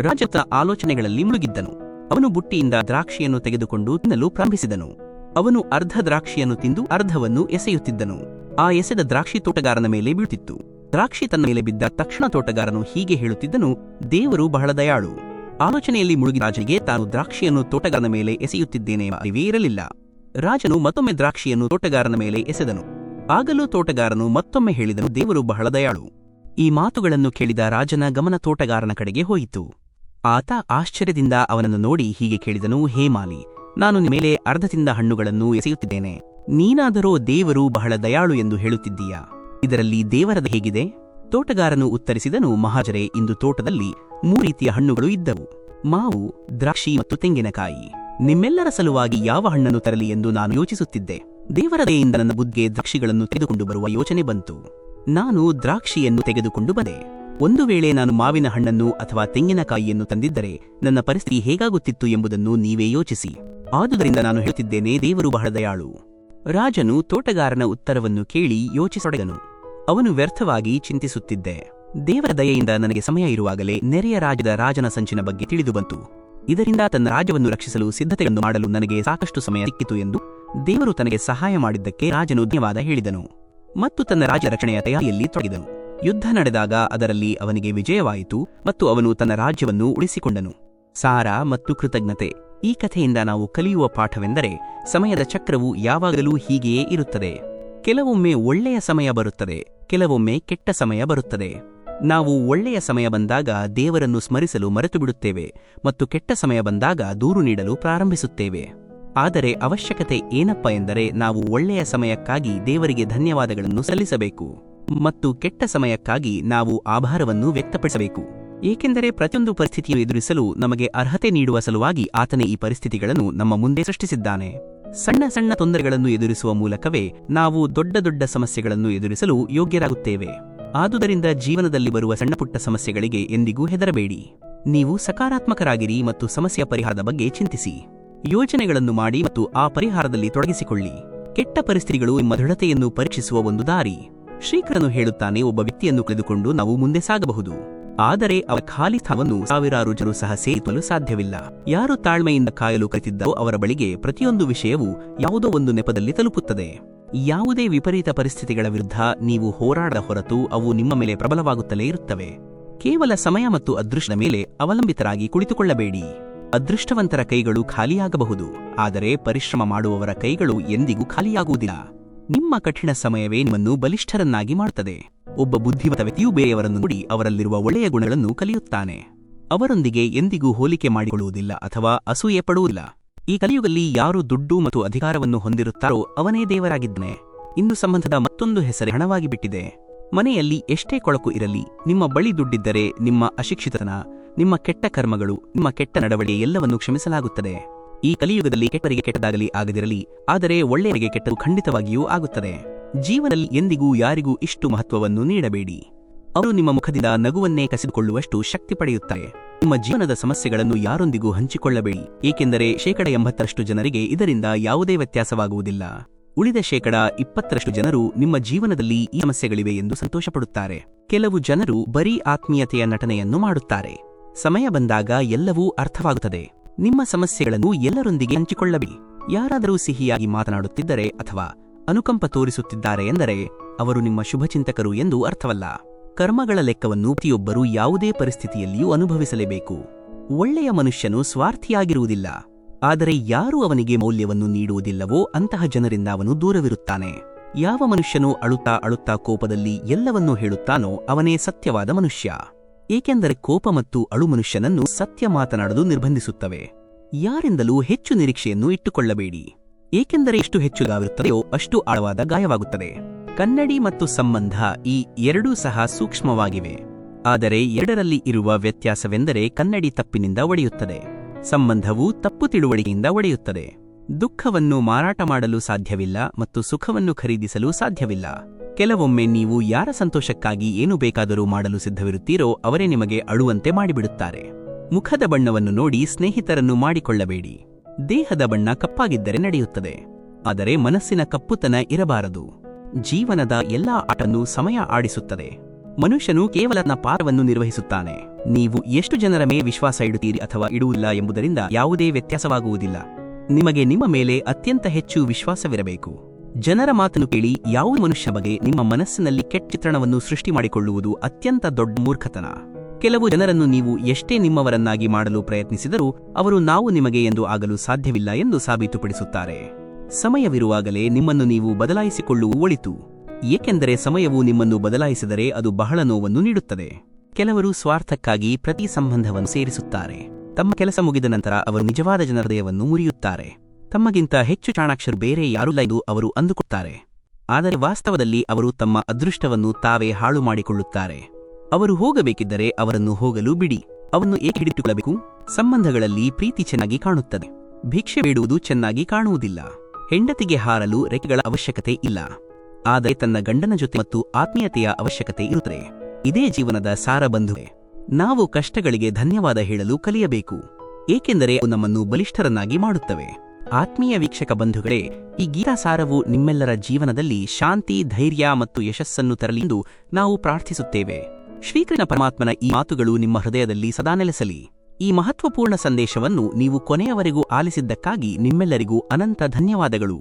ರಾಜತ ಆಲೋಚನೆಗಳಲ್ಲಿ ಮುಳುಗಿದ್ದನು. ಅವನು ಬುಟ್ಟಿಯಿಂದ ದ್ರಾಕ್ಷಿಯನ್ನು ತೆಗೆದುಕೊಂಡು ತಿನ್ನಲು ಪ್ರಾರಂಭಿಸಿದನು. ಅವನು ಅರ್ಧ ದ್ರಾಕ್ಷಿಯನ್ನು ತಿಂದು ಅರ್ಧವನ್ನು ಎಸೆಯುತ್ತಿದ್ದನು. ಆ ಎಸೆದ ದ್ರಾಕ್ಷಿ ತೋಟಗಾರನ ಮೇಲೆ ಬೀಳುತ್ತಿತ್ತು ದ್ರಾಕ್ಷಿ ತನ್ನ ಮೇಲೆ ಬಿದ್ದ ತಕ್ಷಣ ತೋಟಗಾರನು ಹೀಗೆ ಹೇಳುತ್ತಿದ್ದನು, ದೇವರು ಬಹಳ ದಯಾಳು. ಆಲೋಚನೆಯಲ್ಲಿ ಮುಳುಗಿ ರಾಜನಿಗೆ ತಾನು ದ್ರಾಕ್ಷಿಯನ್ನು ತೋಟಗಾರನ ಮೇಲೆ ಎಸೆಯುತ್ತಿದ್ದೇನೆ ಅರಿವೇ ಇರಲಿಲ್ಲ. ರಾಜನು ಮತ್ತೊಮ್ಮೆ ದ್ರಾಕ್ಷಿಯನ್ನು ತೋಟಗಾರನ ಮೇಲೆ ಎಸೆದನು. ಆಗಲೂ ತೋಟಗಾರನು ಮತ್ತೊಮ್ಮೆ ಹೇಳಿದನು, ದೇವರು ಬಹಳ ದಯಾಳು. ಈ ಮಾತುಗಳನ್ನು ಕೇಳಿದ ರಾಜನ ಗಮನ ತೋಟಗಾರನ ಕಡೆಗೆ ಹೋಯಿತು. ಆತ ಆಶ್ಚರ್ಯದಿಂದ ಅವನನ್ನು ನೋಡಿ ಹೀಗೆ ಕೇಳಿದನು, ಹೇ ಮಾಲಿ ನಾನು ಮೇಲೆ ಅರ್ಧ ತಿಂದ ಹಣ್ಣುಗಳನ್ನು ಎಸೆಯುತ್ತಿದ್ದೇನೆ. ನೀನಾದರೋ ದೇವರು ಬಹಳ ದಯಾಳು ಎಂದು ಹೇಳುತ್ತಿದ್ದೀಯಾ? ಇದರಲ್ಲಿ ದೇವರದ ಹೇಗಿದೆ? ತೋಟಗಾರನು ಉತ್ತರಿಸಿದನು, ಮಹಾಜರೇ, ಇಂದು ತೋಟದಲ್ಲಿ ಮೂರು ರೀತಿಯ ಹಣ್ಣುಗಳು ಇದ್ದವು. ಮಾವು, ದ್ರಾಕ್ಷಿ ಮತ್ತು ತೆಂಗಿನಕಾಯಿ. ನಿಮ್ಮೆಲ್ಲರ ಸಲುವಾಗಿ ಯಾವ ಹಣ್ಣನ್ನು ತರಲಿ ಎಂದು ನಾನು ಯೋಚಿಸುತ್ತಿದ್ದೆ. ದೇವರ ದಯೆಯಿಂದ ನನ್ನ ಬುದ್ಧಿಗೆ ದ್ರಾಕ್ಷಿಗಳನ್ನು ತೆಗೆದುಕೊಂಡು ಬರುವ ಯೋಚನೆ ಬಂತು. ನಾನು ದ್ರಾಕ್ಷಿಯನ್ನು ತೆಗೆದುಕೊಂಡು ಬಂದೆ. ಒಂದು ವೇಳೆ ನಾನು ಮಾವಿನ ಹಣ್ಣನ್ನು ಅಥವಾ ತೆಂಗಿನಕಾಯಿಯನ್ನು ತಂದಿದ್ದರೆ ನನ್ನ ಪರಿಸ್ಥಿತಿ ಹೇಗಾಗುತ್ತಿತ್ತು ಎಂಬುದನ್ನು ನೀವೇ ಯೋಚಿಸಿ. ಆದುದರಿಂದ ನಾನು ಹೇಳುತ್ತಿದ್ದೇನೆ, ದೇವರು ಬಹಳ ದಯಾಳು. ರಾಜನು ತೋಟಗಾರನ ಉತ್ತರವನ್ನು ಕೇಳಿ ಯೋಚಿಸೊಡಗನು ಅವನು ವ್ಯರ್ಥವಾಗಿ ಚಿಂತಿಸುತ್ತಿದ್ದೆ. ದೇವರ ದಯೆಯಿಂದ ನನಗೆ ಸಮಯ ಇರುವಾಗಲೇ ನೆರೆಯ ರಾಜ್ಯದ ರಾಜನ ಸಂಚಿನ ಬಗ್ಗೆ ತಿಳಿದುಬಂತು ಇದರಿಂದ ತನ್ನ ರಾಜ್ಯವನ್ನು ರಕ್ಷಿಸಲು ಸಿದ್ಧತೆಯನ್ನು ಮಾಡಲು ನನಗೆ ಸಾಕಷ್ಟು ಸಮಯ ಸಿಕ್ಕಿತು ಎಂದು ದೇವರು ತನಗೆ ಸಹಾಯ ಮಾಡಿದ್ದಕ್ಕೆ ರಾಜನು ಧನ್ಯವಾದ ಹೇಳಿದನು. ಮತ್ತು ತನ್ನ ರಾಜ್ಯ ರಕ್ಷಣೆಯ ತಯಾರಿಯಲ್ಲಿ ತೊಡಗಿದನು. ಯುದ್ಧ ನಡೆದಾಗ ಅದರಲ್ಲಿ ಅವನಿಗೆ ವಿಜಯವಾಯಿತು ಮತ್ತು ಅವನು ತನ್ನ ರಾಜ್ಯವನ್ನು ಉಳಿಸಿಕೊಂಡನು. ಸಾರ ಮತ್ತು ಕೃತಜ್ಞತೆ. ಈ ಕಥೆಯಿಂದ ನಾವು ಕಲಿಯುವ ಪಾಠವೆಂದರೆ ಸಮಯದ ಚಕ್ರವು ಯಾವಾಗಲೂ ಹೀಗೆಯೇ ಇರುತ್ತದೆ. ಕೆಲವೊಮ್ಮೆ ಒಳ್ಳೆಯ ಸಮಯ ಬರುತ್ತದೆ, ಕೆಲವೊಮ್ಮೆ ಕೆಟ್ಟ ಸಮಯ ಬರುತ್ತದೆ. ನಾವು ಒಳ್ಳೆಯ ಸಮಯ ಬಂದಾಗ ದೇವರನ್ನು ಸ್ಮರಿಸಲು ಮರೆತು ಬಿಡುತ್ತೇವೆ ಮತ್ತು ಕೆಟ್ಟ ಸಮಯ ಬಂದಾಗ ದೂರು ನೀಡಲು ಪ್ರಾರಂಭಿಸುತ್ತೇವೆ. ಆದರೆ ಅವಶ್ಯಕತೆ ಏನಪ್ಪ ಎಂದರೆ ನಾವು ಒಳ್ಳೆಯ ಸಮಯಕ್ಕಾಗಿ ದೇವರಿಗೆ ಧನ್ಯವಾದಗಳನ್ನು ಸಲ್ಲಿಸಬೇಕು. ಮತ್ತು ಕೆಟ್ಟ ಸಮಯಕ್ಕಾಗಿ ನಾವು ಆಭಾರವನ್ನು ವ್ಯಕ್ತಪಡಿಸಬೇಕು. ಏಕೆಂದರೆ ಪ್ರತಿಯೊಂದು ಪರಿಸ್ಥಿತಿಯು ಎದುರಿಸಲು ನಮಗೆ ಅರ್ಹತೆ ನೀಡುವ ಸಲುವಾಗಿ ಆತನೇ ಈ ಪರಿಸ್ಥಿತಿಗಳನ್ನು ನಮ್ಮ ಮುಂದೆ ಸೃಷ್ಟಿಸಿದ್ದಾನೆ. ಸಣ್ಣ ಸಣ್ಣ ತೊಂದರೆಗಳನ್ನು ಎದುರಿಸುವ ಮೂಲಕವೇ ನಾವು ದೊಡ್ಡ ದೊಡ್ಡ ಸಮಸ್ಯೆಗಳನ್ನು ಎದುರಿಸಲು ಯೋಗ್ಯರಾಗುತ್ತೇವೆ. ಆದುದರಿಂದ ಜೀವನದಲ್ಲಿ ಬರುವ ಸಣ್ಣಪುಟ್ಟ ಸಮಸ್ಯೆಗಳಿಗೆ ಎಂದಿಗೂ ಹೆದರಬೇಡಿ. ನೀವು ಸಕಾರಾತ್ಮಕರಾಗಿರಿ ಮತ್ತು ಸಮಸ್ಯೆಯ ಪರಿಹಾರದ ಬಗ್ಗೆ ಚಿಂತಿಸಿ. ಯೋಜನೆಗಳನ್ನು ಮಾಡಿ ಮತ್ತು ಆ ಪರಿಹಾರದಲ್ಲಿ ತೊಡಗಿಸಿಕೊಳ್ಳಿ. ಕೆಟ್ಟ ಪರಿಸ್ಥಿತಿಗಳು ನಿಮ್ಮ ದೃಢತೆಯನ್ನು ಪರೀಕ್ಷಿಸುವ ಒಂದು ದಾರಿ. ಶ್ರೀಕರನು ಹೇಳುತ್ತಾನೆ, ಒಬ್ಬ ವ್ಯಕ್ತಿಯನ್ನು ಕಳೆದುಕೊಂಡು ನಾವು ಮುಂದೆ ಸಾಗಬಹುದು. ಆದರೆ ಅವರ ಖಾಲಿ ಸ್ಥಾನವನ್ನು ಸಾವಿರಾರು ಜನರು ಸಹ ಸೇರಿಸಲು ಸಾಧ್ಯವಿಲ್ಲ. ಯಾರು ತಾಳ್ಮೆಯಿಂದ ಕಾಯಲು ಕಲಿತಿದ್ದರೋ ಅವರ ಬಳಿಗೆ ಪ್ರತಿಯೊಂದು ವಿಷಯವೂ ಯಾವುದೋ ಒಂದು ನೆಪದಲ್ಲಿ ತಲುಪುತ್ತದೆ. ಯಾವುದೇ ವಿಪರೀತ ಪರಿಸ್ಥಿತಿಗಳ ವಿರುದ್ಧ ನೀವು ಹೋರಾಡದ ಹೊರತು ಅವು ನಿಮ್ಮ ಮೇಲೆ ಪ್ರಬಲವಾಗುತ್ತಲೇ ಇರುತ್ತವೆ. ಕೇವಲ ಸಮಯ ಮತ್ತು ಅದೃಷ್ಟದ ಮೇಲೆ ಅವಲಂಬಿತರಾಗಿ ಕುಳಿತುಕೊಳ್ಳಬೇಡಿ. ಅದೃಷ್ಟವಂತರ ಕೈಗಳು ಖಾಲಿಯಾಗಬಹುದು. ಆದರೆ ಪರಿಶ್ರಮ ಮಾಡುವವರ ಕೈಗಳು ಎಂದಿಗೂ ಖಾಲಿಯಾಗುವುದಿಲ್ಲ. ನಿಮ್ಮ ಕಠಿಣ ಸಮಯವೇ ನಿಮ್ಮನ್ನು ಬಲಿಷ್ಠರನ್ನಾಗಿ ಮಾಡುತ್ತದೆ ಒಬ್ಬ ಬುದ್ಧಿವಂತ ವ್ಯಕ್ತಿಯು ಬೇರೆಯವರನ್ನು ನೋಡಿ ಅವರಲ್ಲಿರುವ ಒಳ್ಳೆಯ ಗುಣಗಳನ್ನು ಕಲಿಯುತ್ತಾನೆ. ಅವರೊಂದಿಗೆ ಎಂದಿಗೂ ಹೋಲಿಕೆ ಮಾಡಿಕೊಳ್ಳುವುದಿಲ್ಲ ಅಥವಾ ಅಸೂಯೆ ಪಡುವುದಿಲ್ಲ. ಈ ಕಲಿಯುಗಲ್ಲಿ ಯಾರು ದುಡ್ಡು ಮತ್ತು ಅಧಿಕಾರವನ್ನು ಹೊಂದಿರುತ್ತಾರೋ ಅವನೇ ದೇವರಾಗಿದ್ದಾನೆ. ಇಂದು ಸಂಬಂಧದ ಮತ್ತೊಂದು ಹೆಸರು ಹಣವಾಗಿ ಬಿಟ್ಟಿದೆ. ಮನೆಯಲ್ಲಿ ಎಷ್ಟೇ ಕೊಳಕು ಇರಲಿ, ನಿಮ್ಮ ಬಳಿ ದುಡ್ಡಿದ್ದರೆ ನಿಮ್ಮ ಅಶಿಕ್ಷಿತನ ನಿಮ್ಮ ಕೆಟ್ಟ ಕರ್ಮಗಳು, ನಿಮ್ಮ ಕೆಟ್ಟ ನಡವಳಿಕೆ ಎಲ್ಲವನ್ನೂ ಕ್ಷಮಿಸಲಾಗುತ್ತದೆ. ಈ ಕಲಿಯುಗದಲ್ಲಿ ಕೆಟ್ಟರಿಗೆ ಕೆಟ್ಟದಾಗಲಿ ಆಗದಿರಲಿ, ಆದರೆ ಒಳ್ಳೆಯರಿಗೆ ಕೆಟ್ಟದು ಖಂಡಿತವಾಗಿಯೂ ಆಗುತ್ತದೆ. ಜೀವನದಲ್ಲಿ ಎಂದಿಗೂ ಯಾರಿಗೂ ಇಷ್ಟು ಮಹತ್ವವನ್ನು ನೀಡಬೇಡಿ. ಅವರು ನಿಮ್ಮ ಮುಖದಿಂದ ನಗುವನ್ನೇ ಕಸಿದುಕೊಳ್ಳುವಷ್ಟು ಶಕ್ತಿ ಪಡೆಯುತ್ತಾರೆ. ನಿಮ್ಮ ಜೀವನದ ಸಮಸ್ಯೆಗಳನ್ನು ಯಾರೊಂದಿಗೂ ಹಂಚಿಕೊಳ್ಳಬೇಡಿ, ಏಕೆಂದರೆ ಶೇಕಡ ಎಂಬತ್ತರಷ್ಟು ಜನರಿಗೆ ಇದರಿಂದ ಯಾವುದೇ ವ್ಯತ್ಯಾಸವಾಗುವುದಿಲ್ಲ. ಉಳಿದ ಶೇಕಡ ಇಪ್ಪತ್ತರಷ್ಟು ಜನರು ನಿಮ್ಮ ಜೀವನದಲ್ಲಿ ಈ ಸಮಸ್ಯೆಗಳಿವೆ ಎಂದು ಸಂತೋಷಪಡುತ್ತಾರೆ. ಕೆಲವು ಜನರು ಬರೀ ಆತ್ಮೀಯತೆಯ ನಟನೆಯನ್ನು ಮಾಡುತ್ತಾರೆ. ಸಮಯ ಬಂದಾಗ ಎಲ್ಲವೂ ಅರ್ಥವಾಗುತ್ತದೆ. ನಿಮ್ಮ ಸಮಸ್ಯೆಗಳನ್ನು ಎಲ್ಲರೊಂದಿಗೆ ಹಂಚಿಕೊಳ್ಳಬೇಡಿ. ಯಾರಾದರೂ ಸಿಹಿಯಾಗಿ ಮಾತನಾಡುತ್ತಿದ್ದರೆ ಅಥವಾ ಅನುಕಂಪ ತೋರಿಸುತ್ತಿದ್ದಾರೆ ಎಂದರೆ ಅವರು ನಿಮ್ಮ ಶುಭಚಿಂತಕರು ಎಂದು ಅರ್ಥವಲ್ಲ. ಕರ್ಮಗಳ ಲೆಕ್ಕವನ್ನು ಪ್ರತಿಯೊಬ್ಬರೂ ಯಾವುದೇ ಪರಿಸ್ಥಿತಿಯಲ್ಲಿಯೂ ಅನುಭವಿಸಲೇಬೇಕು. ಒಳ್ಳೆಯ ಮನುಷ್ಯನು ಸ್ವಾರ್ಥಿಯಾಗಿರುವುದಿಲ್ಲ. ಆದರೆ ಯಾರು ಅವನಿಗೆ ಮೌಲ್ಯವನ್ನು ನೀಡುವುದಿಲ್ಲವೋ ಅಂತಹ ಜನರಿಂದ ಅವನು ದೂರವಿರುತ್ತಾನೆ. ಯಾವ ಮನುಷ್ಯನು ಅಳುತ್ತಾ ಅಳುತ್ತಾ ಕೋಪದಲ್ಲಿ ಎಲ್ಲವನ್ನೂ ಹೇಳುತ್ತಾನೋ ಅವನೇ ಸತ್ಯವಾದ ಮನುಷ್ಯ. ಏಕೆಂದರೆ ಕೋಪ ಮತ್ತು ಅಳು ಮನುಷ್ಯನನ್ನು ಸತ್ಯ ಮಾತನಾಡಲು ನಿರ್ಬಂಧಿಸುತ್ತವೆ. ಯಾರಿಂದಲೂ ಹೆಚ್ಚು ನಿರೀಕ್ಷೆಯನ್ನು ಇಟ್ಟುಕೊಳ್ಳಬೇಡಿ. ಏಕೆಂದರೆ ಎಷ್ಟು ಹೆಚ್ಚು ಗಾವಿರುತ್ತದೆಯೋ ಅಷ್ಟು ಆಳವಾದ ಗಾಯವಾಗುತ್ತದೆ. ಕನ್ನಡಿ ಮತ್ತು ಸಂಬಂಧ ಈ ಎರಡೂ ಸಹ ಸೂಕ್ಷ್ಮವಾಗಿವೆ. ಆದರೆ ಎರಡರಲ್ಲಿ ಇರುವ ವ್ಯತ್ಯಾಸವೆಂದರೆ ಕನ್ನಡಿ ತಪ್ಪಿನಿಂದ ಒಡೆಯುತ್ತದೆ. ಸಂಬಂಧವು ತಪ್ಪು ತಿಳುವಳಿಕೆಯಿಂದ ಒಡೆಯುತ್ತದೆ. ದುಃಖವನ್ನು ಮಾರಾಟ ಮಾಡಲು ಸಾಧ್ಯವಿಲ್ಲ ಮತ್ತು ಸುಖವನ್ನು ಖರೀದಿಸಲು ಸಾಧ್ಯವಿಲ್ಲ. ಕೆಲವೊಮ್ಮೆ ನೀವು ಯಾರ ಸಂತೋಷಕ್ಕಾಗಿ ಏನು ಬೇಕಾದರೂ ಮಾಡಲು ಸಿದ್ಧವಿರುತ್ತೀರೋ ಅವರೇ ನಿಮಗೆ ಅಳುವಂತೆ ಮಾಡಿಬಿಡುತ್ತಾರೆ. ಮುಖದ ಬಣ್ಣವನ್ನು ನೋಡಿ ಸ್ನೇಹಿತರನ್ನು ಮಾಡಿಕೊಳ್ಳಬೇಡಿ. ದೇಹದ ಬಣ್ಣ ಕಪ್ಪಾಗಿದ್ದರೆ ನಡೆಯುತ್ತದೆ. ಆದರೆ ಮನಸ್ಸಿನ ಕಪ್ಪುತನ ಇರಬಾರದು. ಜೀವನದ ಎಲ್ಲಾ ಆಟನ್ನು ಸಮಯ ಆಡಿಸುತ್ತದೆ. ಮನುಷ್ಯನು ಕೇವಲ ತನ್ನ ಪಾತ್ರವನ್ನು ನಿರ್ವಹಿಸುತ್ತಾನೆ. ನೀವು ಎಷ್ಟು ಜನರ ಮೇಲೆ ವಿಶ್ವಾಸ ಇಡುತ್ತೀರಿ ಅಥವಾ ಇಡುವುದಿಲ್ಲ ಎಂಬುದರಿಂದ ಯಾವುದೇ ವ್ಯತ್ಯಾಸವಾಗುವುದಿಲ್ಲ. ನಿಮಗೆ ನಿಮ್ಮ ಮೇಲೆ ಅತ್ಯಂತ ಹೆಚ್ಚು ವಿಶ್ವಾಸವಿರಬೇಕು. ಜನರ ಮಾತನ್ನು ಕೇಳಿ ಯಾವ ಮನುಷ್ಯ ಬಗ್ಗೆ ನಿಮ್ಮ ಮನಸ್ಸಿನಲ್ಲಿ ಕೆಟ್ಟ ಚಿತ್ರಣವನ್ನು ಸೃಷ್ಟಿ ಮಾಡಿಕೊಳ್ಳುವುದು ಅತ್ಯಂತ ದೊಡ್ಡ ಮೂರ್ಖತನ. ಕೆಲವು ಜನರನ್ನು ನೀವು ಎಷ್ಟೇ ನಿಮ್ಮವರನ್ನಾಗಿ ಮಾಡಲು ಪ್ರಯತ್ನಿಸಿದರೂ ಅವರು ನಾವು ನಿಮಗೆ ಎಂದು ಆಗಲು ಸಾಧ್ಯವಿಲ್ಲ ಎಂದು ಸಾಬೀತುಪಡಿಸುತ್ತಾರೆ. ಸಮಯವಿರುವಾಗಲೇ ನಿಮ್ಮನ್ನು ನೀವು ಬದಲಾಯಿಸಿಕೊಳ್ಳುವ ಒಳಿತು. ಏಕೆಂದರೆ ಸಮಯವು ನಿಮ್ಮನ್ನು ಬದಲಾಯಿಸಿದರೆ ಅದು ಬಹಳ ನೋವನ್ನು ನೀಡುತ್ತದೆ. ಕೆಲವರು ಸ್ವಾರ್ಥಕ್ಕಾಗಿ ಪ್ರತಿ ಸಂಬಂಧವನ್ನು ಸೇರಿಸುತ್ತಾರೆ. ತಮ್ಮ ಕೆಲಸ ಮುಗಿದ ನಂತರ ಅವರು ನಿಜವಾದ ಜನರ ಹೃದಯವನ್ನು ಮುರಿಯುತ್ತಾರೆ. ತಮ್ಮಗಿಂತ ಹೆಚ್ಚು ಚಾಣಾಕ್ಷರು ಬೇರೆ ಯಾರೂ ಎಂದು ಅವರು ಅಂದುಕೊಳ್ತಾರೆ. ಆದರೆ ವಾಸ್ತವದಲ್ಲಿ ಅವರು ತಮ್ಮ ಅದೃಷ್ಟವನ್ನು ತಾವೇ ಹಾಳು ಮಾಡಿಕೊಳ್ಳುತ್ತಾರೆ. ಅವರು ಹೋಗಬೇಕಿದ್ದರೆ ಅವರನ್ನು ಹೋಗಲು ಬಿಡಿ. ಅವನ್ನು ಏಕೆ ಹಿಡಿದುಕೊಳ್ಳಬೇಕು ಸಂಬಂಧಗಳಲ್ಲಿ ಪ್ರೀತಿ ಚೆನ್ನಾಗಿ ಕಾಣುತ್ತದೆ. ಭಿಕ್ಷೆ ಬೇಡುವುದು ಚೆನ್ನಾಗಿ ಕಾಣುವುದಿಲ್ಲ. ಹೆಂಡತಿಗೆ ಹಾರಲು ರೆಕ್ಕೆಗಳ ಅವಶ್ಯಕತೆ ಇಲ್ಲ. ಆದರೆ ತನ್ನ ಗಂಡನ ಜೊತೆ ಮತ್ತು ಆತ್ಮೀಯತೆಯ ಅವಶ್ಯಕತೆ ಇರುತ್ತದೆ. ಇದೇ ಜೀವನದ ಸಾರ ಬಂಧುವೆ. ನಾವು ಕಷ್ಟಗಳಿಗೆ ಧನ್ಯವಾದ ಹೇಳಲು ಕಲಿಯಬೇಕು. ಏಕೆಂದರೆ ಅವು ನಮ್ಮನ್ನು ಬಲಿಷ್ಠರನ್ನಾಗಿ ಮಾಡುತ್ತವೆ. ಆತ್ಮೀಯ ವೀಕ್ಷಕ ಬಂಧುಗಳೇ, ಈ ಗೀತಾ ಸಾರವು ನಿಮ್ಮೆಲ್ಲರ ಜೀವನದಲ್ಲಿ ಶಾಂತಿ, ಧೈರ್ಯ ಮತ್ತು ಯಶಸ್ಸನ್ನು ತರಲಿ ಎಂದು ನಾವು ಪ್ರಾರ್ಥಿಸುತ್ತೇವೆ. ಶ್ರೀಕೃಷ್ಣ ಪರಮಾತ್ಮನ ಈ ಮಾತುಗಳು ನಿಮ್ಮ ಹೃದಯದಲ್ಲಿ ಸದಾ ನೆಲೆಸಲಿ. ಈ ಮಹತ್ವಪೂರ್ಣ ಸಂದೇಶವನ್ನು ನೀವು ಕೊನೆಯವರೆಗೂ ಆಲಿಸಿದ್ದಕ್ಕಾಗಿ ನಿಮ್ಮೆಲ್ಲರಿಗೂ ಅನಂತ ಧನ್ಯವಾದಗಳು.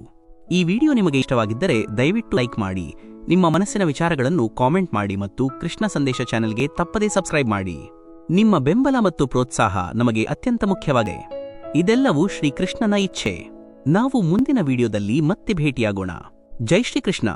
ಈ ವಿಡಿಯೋ ನಿಮಗೆ ಇಷ್ಟವಾಗಿದ್ದರೆ ದಯವಿಟ್ಟು ಲೈಕ್ ಮಾಡಿ, ನಿಮ್ಮ ಮನಸ್ಸಿನ ವಿಚಾರಗಳನ್ನು ಕಾಮೆಂಟ್ ಮಾಡಿ ಮತ್ತು ಕೃಷ್ಣ ಸಂದೇಶ ಚಾನೆಲ್ಗೆ ತಪ್ಪದೇ ಸಬ್ಸ್ಕ್ರೈಬ್ ಮಾಡಿ. ನಿಮ್ಮ ಬೆಂಬಲ ಮತ್ತು ಪ್ರೋತ್ಸಾಹ ನಮಗೆ ಅತ್ಯಂತ ಮುಖ್ಯವಾಗಿದೆ ಇದೆಲ್ಲವೂ ಶ್ರೀಕೃಷ್ಣನ ಇಚ್ಛೆ. ನಾವು ಮುಂದಿನ ವಿಡಿಯೋದಲ್ಲಿ ಮತ್ತೆ ಭೇಟಿಯಾಗೋಣ. ಜೈ ಶ್ರೀಕೃಷ್ಣ.